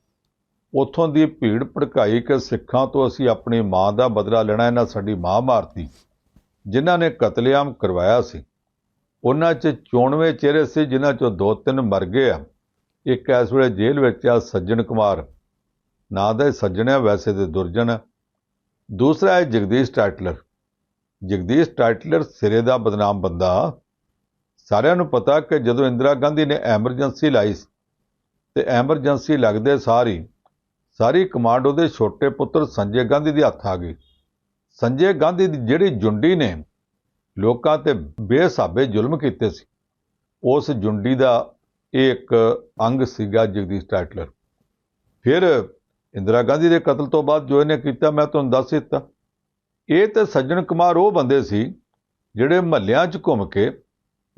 ਉਥੋਂ ਦੀ ਭੀੜ ਭੜਕਾਈ ਕਿ ਸਿੱਖਾਂ ਤੋਂ ਅਸੀਂ ਆਪਣੀ ਮਾਂ ਦਾ ਬਦਲਾ ਲੈਣਾ, ਇਹਨਾਂ ਸਾਡੀ ਮਾਂ ਮਾਰਤੀ। ਜਿਨ੍ਹਾਂ ਨੇ ਕਤਲੇਆਮ ਕਰਵਾਇਆ ਸੀ। ਉਹਨਾਂ 'ਚ 94 ਚਿਹਰੇ ਸੀ ਜਿਨ੍ਹਾਂ 'ਚੋਂ ਦੋ ਤਿੰਨ ਮਰ ਗਏ ਆ। ਇੱਕ ਇਸ ਵੇਲੇ ਜੇਲ੍ਹ ਵਿੱਚ ਆ ਸੱਜਣ ਕੁਮਾਰ। ਨਾਂ ਦਾ ਇਹ ਸੱਜਣ ਹੈ ਵੈਸੇ ਤੇ ਦੁਰਜਨ। ਹੈ ਦੂਸਰਾ ਹੈ ਜਗਦੀਸ਼ ਟਾਈਟਲਰ। ਜਗਦੀਸ਼ ਟਾਈਟਲਰ ਸਿਰੇ ਦਾ ਬਦਨਾਮ ਬੰਦਾ। ਸਾਰਿਆਂ ਨੂੰ ਪਤਾ ਕਿ ਜਦੋਂ ਇੰਦਰਾ ਗਾਂਧੀ ਨੇ ਐਮਰਜੈਂਸੀ ਲਾਈ ਸੀ, ਤੇ ਐਮਰਜੈਂਸੀ ਲੱਗਦੇ ਸਾਰੀ ਸਾਰੀ ਕਮਾਂਡ ਉਹਦੇ ਛੋਟੇ ਪੁੱਤਰ ਸੰਜੇ ਗਾਂਧੀ ਦੇ ਹੱਥ ਆ ਗਈ। ਸੰਜੇ ਗਾਂਧੀ ਦੀ ਜਿਹੜੀ ਜੁੰਡੀ ਨੇ ਲੋਕਾਂ ਤੇ ਬੇਸਾਬੇ ਜ਼ੁਲਮ ਕੀਤੇ ਸੀ, ਉਸ ਜੁੰਡੀ ਦਾ ਇਹ ਇੱਕ ਅੰਗ ਸੀਗਾ ਜਗਦੀਸ਼ ਟਾਈਟਲਰ ਫਿਰ ਇੰਦਰਾ ਗਾਂਧੀ ਦੇ ਕਤਲ ਤੋਂ ਬਾਅਦ ਜੋ ਇਹਨੇ ਕੀਤਾ, ਮੈਂ ਤੁਹਾਨੂੰ ਦੱਸ ਦਿੱਤਾ। ਇਹ ਤੇ ਸੱਜਣ ਕੁਮਾਰ ਉਹ ਬੰਦੇ ਸੀ ਜਿਹੜੇ ਮਹੱਲਿਆਂ 'ਚ ਘੁੰਮ ਕੇ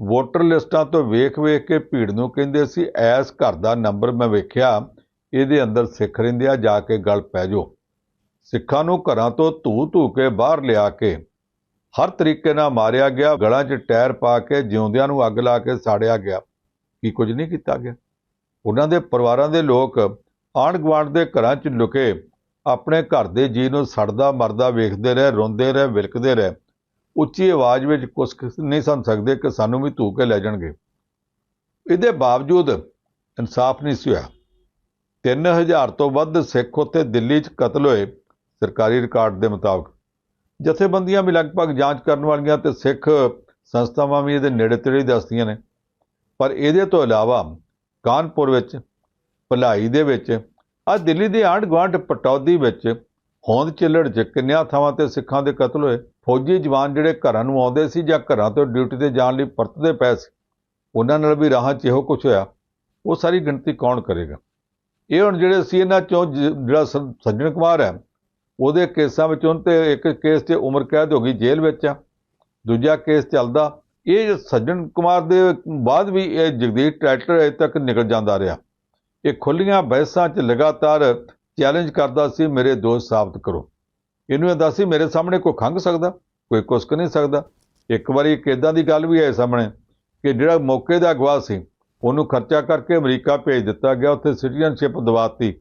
ਵੋਟਰ ਲਿਸਟਾਂ ਤੋਂ ਵੇਖ-ਵੇਖ ਕੇ ਭੀੜ ਨੂੰ ਕਹਿੰਦੇ ਸੀ, ਐਸ ਘਰ ਦਾ ਨੰਬਰ ਮੈਂ ਵੇਖਿਆ, ਇਹਦੇ ਅੰਦਰ ਸਿੱਖ ਰਹਿੰਦੇ ਆ, ਜਾ ਕੇ ਗੱਲ ਪੈ ਜਾਓ। ਸਿੱਖਾਂ ਨੂੰ ਘਰਾਂ ਤੋਂ ਧੂ ਧੂ ਕੇ ਬਾਹਰ ਲਿਆ ਕੇ ਹਰ ਤਰੀਕੇ ਨਾਲ ਮਾਰਿਆ ਗਿਆ, ਗਲਾਂ 'ਚ ਟਾਇਰ ਪਾ ਕੇ ਜਿਉਂਦਿਆਂ ਨੂੰ ਅੱਗ ਲਾ ਕੇ ਸਾੜਿਆ ਗਿਆ। ਕੀ ਕੁਝ ਨਹੀਂ ਕੀਤਾ ਗਿਆ? ਉਹਨਾਂ ਦੇ ਪਰਿਵਾਰਾਂ ਦੇ ਲੋਕ ਆਂਢ ਗੁਆਂਢ ਦੇ ਘਰਾਂ 'ਚ ਲੁਕੇ, ਆਪਣੇ ਘਰ ਦੇ ਜੀ ਨੂੰ ਸੜਦਾ ਮਰਦਾ ਵੇਖਦੇ ਰਹੇ, ਰੋਂਦੇ ਰਹੇ, ਵਿਲਕਦੇ ਰਹੇ। ਉੱਚੀ ਆਵਾਜ਼ ਵਿੱਚ ਕੁਝ ਨਹੀਂ ਸਮਝ ਸਕਦੇ ਕਿ ਸਾਨੂੰ ਵੀ ਧੂ ਕੇ ਲੈ ਜਾਣਗੇ। ਇਹਦੇ ਬਾਵਜੂਦ ਇਨਸਾਫ ਨਹੀਂ ਸੀ ਹੋਇਆ। 3000 ਤੋਂ ਵੱਧ ਸਿੱਖ ਉੱਥੇ ਦਿੱਲੀ 'ਚ ਕਤਲ ਹੋਏ। ਸਰਕਾਰੀ ਰਿਕਾਰਡ ਦੇ ਮੁਤਾਬਕ। ਜਥੇਬੰਦੀਆਂ ਵੀ ਲਗਭਗ ਜਾਂਚ ਕਰਨ ਵਾਲੀਆਂ ਤੇ ਸਿੱਖ ਸੰਸਥਾਵਾਂ ਵੀ ਇਹਦੇ ਨੇੜੇ ਤੇੜੇ ਦੱਸਦੀਆਂ ਨੇ। ਪਰ ਇਹਦੇ ਤੋਂ ਇਲਾਵਾ ਕਾਨਪੁਰ ਵਿੱਚ, ਭਲਾਈ ਦੇ ਵਿੱਚ ਆ ਦਿੱਲੀ ਦੇ ਆਂਢ ਗੁਆਂਢ ਪਟੌਦੀ ਵਿੱਚ ਹੋਂਦ ਚਿੱਲੜ 'ਚ ਕਿੰਨਿਆਂ ਥਾਵਾਂ ਤੇ ਸਿੱਖਾਂ ਦੇ ਕਤਲ ਹੋਏ, ਫੌਜੀ ਜਵਾਨ ਜਿਹੜੇ ਘਰਾਂ ਨੂੰ ਆਉਂਦੇ ਸੀ ਜਾਂ ਘਰਾਂ ਤੋਂ ਡਿਊਟੀ ਤੇ ਜਾਣ ਲਈ ਪਰਤਦੇ ਪਏ ਸੀ, ਉਹਨਾਂ ਨਾਲ ਵੀ ਰਾਹਾਂ 'ਚ ਇਹੋ ਕੁਝ ਹੋਇਆ। ਉਹ ਸਾਰੀ ਗਿਣਤੀ ਕੌਣ ਕਰੇਗਾ? ਇਹ ਹੁਣ ਜਿਹੜੇ ਸੀ ਇਹਨਾਂ ਚੋਂ ਜਿਹੜਾ ਸ- ਸੱਜਣ ਕੁਮਾਰ ਹੈ ਉਹਦੇ ਕੇਸਾਂ ਵਿੱਚ ਉਹਨ ਤੇ ਇੱਕ ਕੇਸ 'ਚ ਉਮਰ ਕੈਦ ਹੋ ਗਈ, ਜੇਲ੍ਹ ਵਿੱਚ ਆ। ਦੂਜਾ ਕੇਸ ਚੱਲਦਾ। ਇਹ ਸੱਜਣ ਕੁਮਾਰ ਦੇ ਬਾਅਦ ਵੀ ਇਹ ਜਗਦੀਸ਼ ਟਰੈਕਟਰ ਅਜੇ ਤੱਕ ਨਿਕਲ ਜਾਂਦਾ ਰਿਹਾ। ਇਹ ਖੁੱਲੀਆਂ ਬਹਿਸਾਂ 'ਚ ਲਗਾਤਾਰ ਚੈਲੰਜ ਕਰਦਾ ਸੀ, ਮੇਰੇ ਦੋਸਤ ਸਾਬਤ ਕਰੋ। ਇਹਨੂੰ ਇਹ ਦੱਸ ਸੀ, ਮੇਰੇ ਸਾਹਮਣੇ ਕੋਈ ਖੰਗ ਸਕਦਾ? ਕੋਈ ਕੁਸਕ ਨਹੀਂ ਸਕਦਾ? ਇੱਕ ਵਾਰੀ ਇੱਕ ਦੀ ਗੱਲ ਵੀ ਆਏ ਸਾਹਮਣੇ ਕਿ ਜਿਹੜਾ ਮੌਕੇ ਦਾ ਅਗਵਾ ਸੀ, ਉਹਨੂੰ ਖਰਚਾ ਕਰਕੇ ਅਮਰੀਕਾ ਭੇਜ ਦਿੱਤਾ ਗਿਆ, ਉੱਥੇ ਸਿਟੀਜ਼ਨਸ਼ਿਪ ਦਵਾਤੀ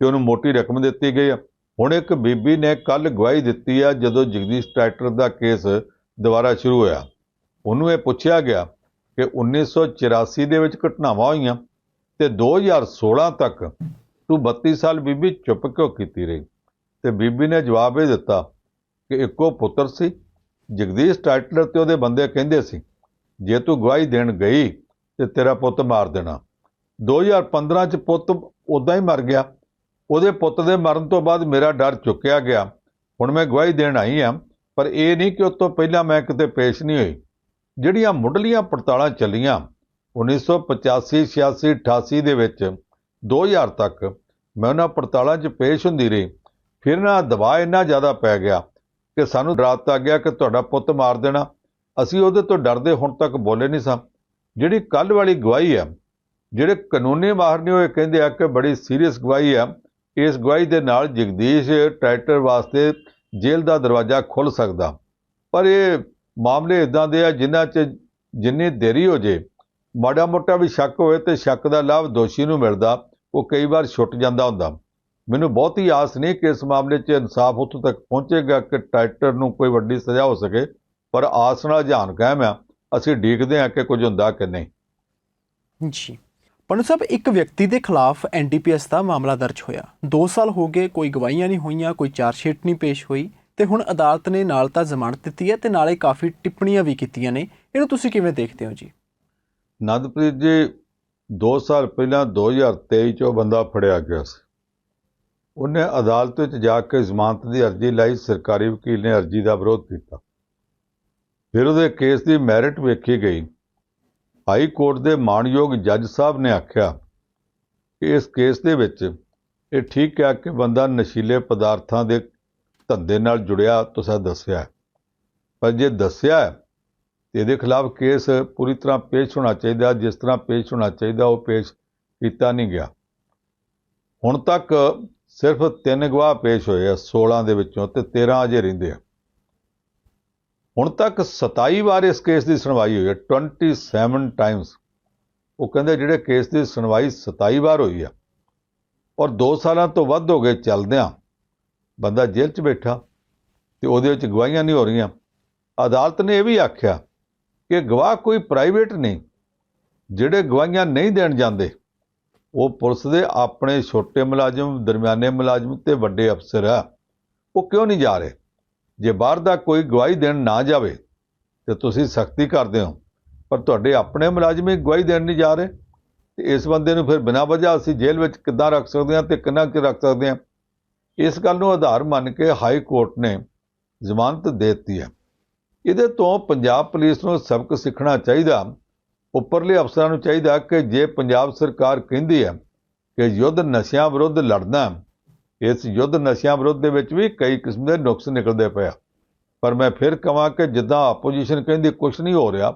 ਤੇ ਉਹਨੂੰ ਮੋਟੀ ਰਕਮ ਦਿੱਤੀ ਗਈ ਆ। ਹੁਣ ਇੱਕ ਬੀਬੀ ਨੇ ਕੱਲ ਗਵਾਹੀ ਦਿੱਤੀ ਆ ਜਦੋਂ ਜਗਦੀਸ਼ ਟਰੈਕਟਰ ਦਾ ਕੇਸ ਦੁਬਾਰਾ ਸ਼ੁਰੂ ਹੋਇਆ। ਉਹਨੂੰ ਇਹ ਪੁੱਛਿਆ ਗਿਆ ਕਿ 1984 ਦੇ ਵਿੱਚ ਘਟਨਾਵਾਂ ਹੋਈਆਂ ਤੇ 2016 ਤੱਕ ਤੂੰ 32 ਸਾਲ ਬੀਬੀ ਚੁੱਪ ਕਿਉਂ ਕੀਤੀ ਰਹੀ? ਤੇ ਬੀਬੀ ਨੇ ਜਵਾਬ ਇਹ ਦਿੱਤਾ ਕਿ ਇੱਕੋ ਪੁੱਤਰ ਸੀ, ਜਗਦੀਸ਼ ਟਾਈਟਲਰ ਤੇ ਉਹਦੇ ਬੰਦੇ ਕਹਿੰਦੇ ਸੀ, ਜੇ ਤੂੰ ਗਵਾਹੀ ਦੇਣ ਗਈ ਤੇ ਤੇਰਾ ਪੁੱਤ ਮਾਰ ਦੇਣਾ। 2015 ਚ ਪੁੱਤ ਉਦਾਂ ਹੀ ਮਰ ਗਿਆ। ਉਹਦੇ ਪੁੱਤ ਦੇ ਮਰਨ ਤੋਂ ਬਾਅਦ ਮੇਰਾ ਡਰ ਚੁੱਕਿਆ ਗਿਆ। ਹੁਣ ਮੈਂ ਗਵਾਹੀ ਦੇਣ ਆਈ ਹਾਂ, ਪਰ ਇਹ ਨਹੀਂ ਕਿ ਉਸ ਤੋਂ ਪਹਿਲਾਂ ਮੈਂ ਕਿਤੇ ਪੇਸ਼ ਨਹੀਂ ਹੋਈ। ਜਿਹੜੀਆਂ ਮੁੱਢਲੀਆਂ ਪੜਤਾਲਾਂ ਚੱਲੀਆਂ 1985 86 88 ਦੇ ਵਿੱਚ 2000 ਤੱਕ ਮੈਂ ਉਹਨਾਂ ਪੜਤਾਲਾਂ 'ਚ ਪੇਸ਼ ਹੁੰਦੀ ਰਹੀ। ਫਿਰ ਨਾ ਦਬਾਅ ਇੰਨਾ ਜ਼ਿਆਦਾ ਪੈ ਗਿਆ ਕਿ ਸਾਨੂੰ ਡਰਾਤਾ ਗਿਆ ਕਿ ਤੁਹਾਡਾ ਪੁੱਤ ਮਾਰ ਦੇਣਾ। ਅਸੀਂ ਉਹਦੇ ਤੋਂ ਡਰਦੇ ਹੁਣ ਤੱਕ ਬੋਲੇ ਨਹੀਂ ਸਾਂ। ਜਿਹੜੀ ਕੱਲ ਵਾਲੀ ਗਵਾਹੀ ਆ ਜਿਹੜੇ ਕਾਨੂੰਨੀ ਮਾਹਰ ਨੇ ਉਹ ਇਹ ਕਹਿੰਦੇ ਆ ਕਿ ਬੜੀ ਸੀਰੀਅਸ ਗਵਾਹੀ ਆ ਇਸ ਗਵਾਹੀ ਦੇ ਨਾਲ ਜਗਦੀਸ਼ ਟਰੈਕਟਰ ਵਾਸਤੇ ਜੇਲ੍ਹ ਦਾ ਦਰਵਾਜ਼ਾ ਖੁੱਲ ਸਕਦਾ। ਪਰ ਇਹ ਮਾਮਲੇ ਇਦਾਂ ਦੇ ਆ, ਜਿਨ੍ਹਾਂ 'ਚ ਜਿੰਨੀ ਦੇਰੀ ਹੋ ਜੇ ਮਾੜਾ ਮੋਟਾ ਵੀ ਸ਼ੱਕ ਹੋਵੇ ਤੇ ਸ਼ੱਕ ਦਾ ਲਾਭ ਦੋਸ਼ੀ ਨੂੰ ਮਿਲਦਾ, ਉਹ ਕਈ ਵਾਰ ਛੁੱਟ ਜਾਂਦਾ ਹੁੰਦਾ। ਮੈਨੂੰ ਬਹੁਤ ਹੀ ਆਸ ਨਹੀਂ ਕਿ ਇਸ ਮਾਮਲੇ 'ਚ ਇਨਸਾਫ ਉੱਥੋਂ ਤੱਕ ਪਹੁੰਚੇਗਾ ਕਿ ਟਰੈਕਟਰ ਨੂੰ ਕੋਈ ਵੱਡੀ ਸਜ਼ਾ ਹੋ ਸਕੇ, ਪਰ ਆਸ ਨਾਲ ਜਾਨ ਕਾਇਮ ਆ, ਅਸੀਂ ਡੀਕਦੇ ਹਾਂ ਕਿ ਕੁਝ ਹੁੰਦਾ ਕਿ ਨਹੀਂ। ਜੀ। ਪਨੂ ਸਾਹਿਬ, ਇੱਕ ਵਿਅਕਤੀ ਦੇ ਖਿਲਾਫ ਐਨਡੀਪੀਐਸ ਦਾ ਮਾਮਲਾ ਦਰਜ ਹੋਇਆ। 2 ਸਾਲ ਹੋ ਗਏ, ਕੋਈ ਗਵਾਹੀਆਂ ਨਹੀਂ ਹੋਈਆਂ, ਕੋਈ ਚਾਰਜਸ਼ੀਟ ਨਹੀਂ ਪੇਸ਼ ਹੋਈ ਤੇ ਹੁਣ ਅਦਾਲਤ ਨੇ ਨਾਲ ਤਾਂ ਜ਼ਮਾਨਤ ਦਿੱਤੀ ਹੈ ਤੇ ਨਾਲੇ ਕਾਫੀ ਟਿੱਪਣੀਆਂ ਵੀ ਕੀਤੀਆਂ ਨੇ। ਇਹਨੂੰ ਤੁਸੀਂ ਕਿਵੇਂ ਦੇਖਦੇ ਹੋ ਜੀ? ਨੰਦਪ੍ਰੀਤ ਜੀ 2 ਸਾਲ ਪਹਿਲਾਂ 2023 ਚ ਉਹ ਬੰਦਾ ਫੜਿਆ ਗਿਆ ਸੀ। ਉਹਨੇ ਅਦਾਲਤ ਵਿੱਚ ਜਾ ਕੇ ਜ਼ਮਾਨਤ ਦੀ ਅਰਜ਼ੀ ਲਾਈ, ਸਰਕਾਰੀ ਵਕੀਲ ਨੇ ਅਰਜ਼ੀ ਦਾ ਵਿਰੋਧ ਕੀਤਾ। ਫਿਰ ਉਹਦੇ ਕੇਸ ਦੀ ਮੈਰਿਟ ਵੇਖੀ ਗਈ। ਹਾਈ ਕੋਰਟ ਦੇ ਮਾਣਯੋਗ ਜੱਜ ਸਾਹਿਬ ਨੇ ਆਖਿਆ ਕਿ ਇਸ ਕੇਸ ਦੇ ਵਿੱਚ ਇਹ ਠੀਕ ਹੈ ਕਿ ਬੰਦਾ ਨਸ਼ੀਲੇ ਪਦਾਰਥਾਂ ਦੇ ਧੰਦੇ ਨਾਲ ਜੁੜਿਆ, ਤੁਸੀਂ ਦੱਸਿਆ ਪਰ ਜੇ ਦੱਸਿਆ ਹੈ ਇਹਦੇ ਖਿਲਾਫ ਕੇਸ ਪੂਰੀ ਤਰ੍ਹਾਂ ਪੇਸ਼ ਹੋਣਾ ਚਾਹੀਦਾ ਜਿਸ ਤਰ੍ਹਾਂ ਪੇਸ਼ ਹੋਣਾ ਚਾਹੀਦਾ, ਉਹ ਪੇਸ਼ ਕੀਤਾ ਨਹੀਂ ਗਿਆ। ਹੁਣ ਤੱਕ ਸਿਰਫ ਤਿੰਨ ਗਵਾਹ ਪੇਸ਼ ਹੋਏ ਆ 16 ਦੇ ਵਿੱਚੋਂ ਤੇ 13 ਅਜੇ ਰਹਿੰਦੇ ਆ। ਹੁਣ ਤੱਕ 27 ਵਾਰ ਇਸ ਕੇਸ ਦੀ ਸੁਣਵਾਈ ਹੋਈ ਹੈ 27 ਟਾਈਮਸ ਉਹ ਕਹਿੰਦੇ ਜਿਹੜੇ ਕੇਸ ਦੀ ਸੁਣਵਾਈ 27 ਵਾਰ ਹੋਈ ਆ, ਔਰ 2 ਸਾਲਾਂ ਤੋਂ ਵੱਧ ਹੋ ਗਏ ਚੱਲਦਿਆਂ ਬੰਦਾ ਜੇਲ੍ਹ 'ਚ ਬੈਠਾ ਤੇ ਉਹਦੇ ਵਿੱਚ ਗਵਾਹੀਆਂ ਨਹੀਂ ਹੋ ਰਹੀਆਂ। ਅਦਾਲਤ ਨੇ ਇਹ ਵੀ ਆਖਿਆ ਕਿ ਗਵਾਹ ਕੋਈ ਪ੍ਰਾਈਵੇਟ ਨਹੀਂ, ਜਿਹੜੇ ਗਵਾਹੀਆਂ ਨਹੀਂ ਦੇਣ ਜਾਂਦੇ, ਉਹ ਪੁਲਿਸ ਦੇ ਆਪਣੇ ਛੋਟੇ ਮੁਲਾਜ਼ਮ, ਦਰਮਿਆਨੇ ਮੁਲਾਜ਼ਮ ਤੇ ਵੱਡੇ ਅਫਸਰ ਆ। ਉਹ ਕਿਉਂ ਨਹੀਂ ਜਾ ਰਹੇ? ਜੇ ਬਾਹਰ ਦਾ ਕੋਈ ਗਵਾਹੀ ਦੇਣ ਨਾ ਜਾਵੇ, ਤੇ ਤੁਸੀਂ ਸਖਤੀ ਕਰਦੇ ਹੋ। ਪਰ ਤੁਹਾਡੇ ਆਪਣੇ ਮੁਲਾਜ਼ਮ ਹੀ ਗਵਾਹੀ ਦੇਣ ਨਹੀਂ ਜਾ ਰਹੇ। ਤੇ ਇਸ ਬੰਦੇ ਨੂੰ ਫਿਰ ਬਿਨਾਂ ਵਜ੍ਹਾ ਅਸੀਂ ਜੇਲ੍ਹ ਵਿੱਚ ਕਿੱਦਾਂ ਰੱਖ ਸਕਦੇ ਹਾਂ ਤੇ ਕਿੰਨਾ ਕੁ ਰੱਖ ਸਕਦੇ ਹਾਂ? ਇਸ ਗੱਲ ਨੂੰ ਆਧਾਰ ਮੰਨ ਕੇ ਹਾਈ ਕੋਰਟ ਨੇ ਜ਼ਮਾਨਤ ਦੇ ਦਿੱਤੀ ਹੈ। ਇਹਦੇ ਤੋਂ ਪੰਜਾਬ ਪੁਲਿਸ ਨੂੰ ਸਬਕ ਸਿੱਖਣਾ ਚਾਹੀਦਾ, ਉੱਪਰਲੇ ਅਫਸਰਾਂ ਨੂੰ ਚਾਹੀਦਾ ਕਿ ਜੇ ਪੰਜਾਬ ਸਰਕਾਰ ਕਹਿੰਦੀ ਹੈ ਕਿ ਯੁੱਧ ਨਸ਼ਿਆਂ ਵਿਰੁੱਧ ਲੜਨਾ ਇਸ ਯੁੱਧ ਨਸ਼ਿਆਂ ਵਿਰੁੱਧ ਦੇ ਵਿੱਚ ਵੀ ਕਈ ਕਿਸਮ ਦੇ ਨੁਕਸ ਨਿਕਲਦੇ ਪਏ ਆ। ਪਰ ਮੈਂ ਫਿਰ ਕਹਾਂ ਕਿ ਜਿੱਦਾਂ ਆਪੋਜੀਸ਼ਨ ਕਹਿੰਦੀ ਕੁਝ ਨਹੀਂ ਹੋ ਰਿਹਾ,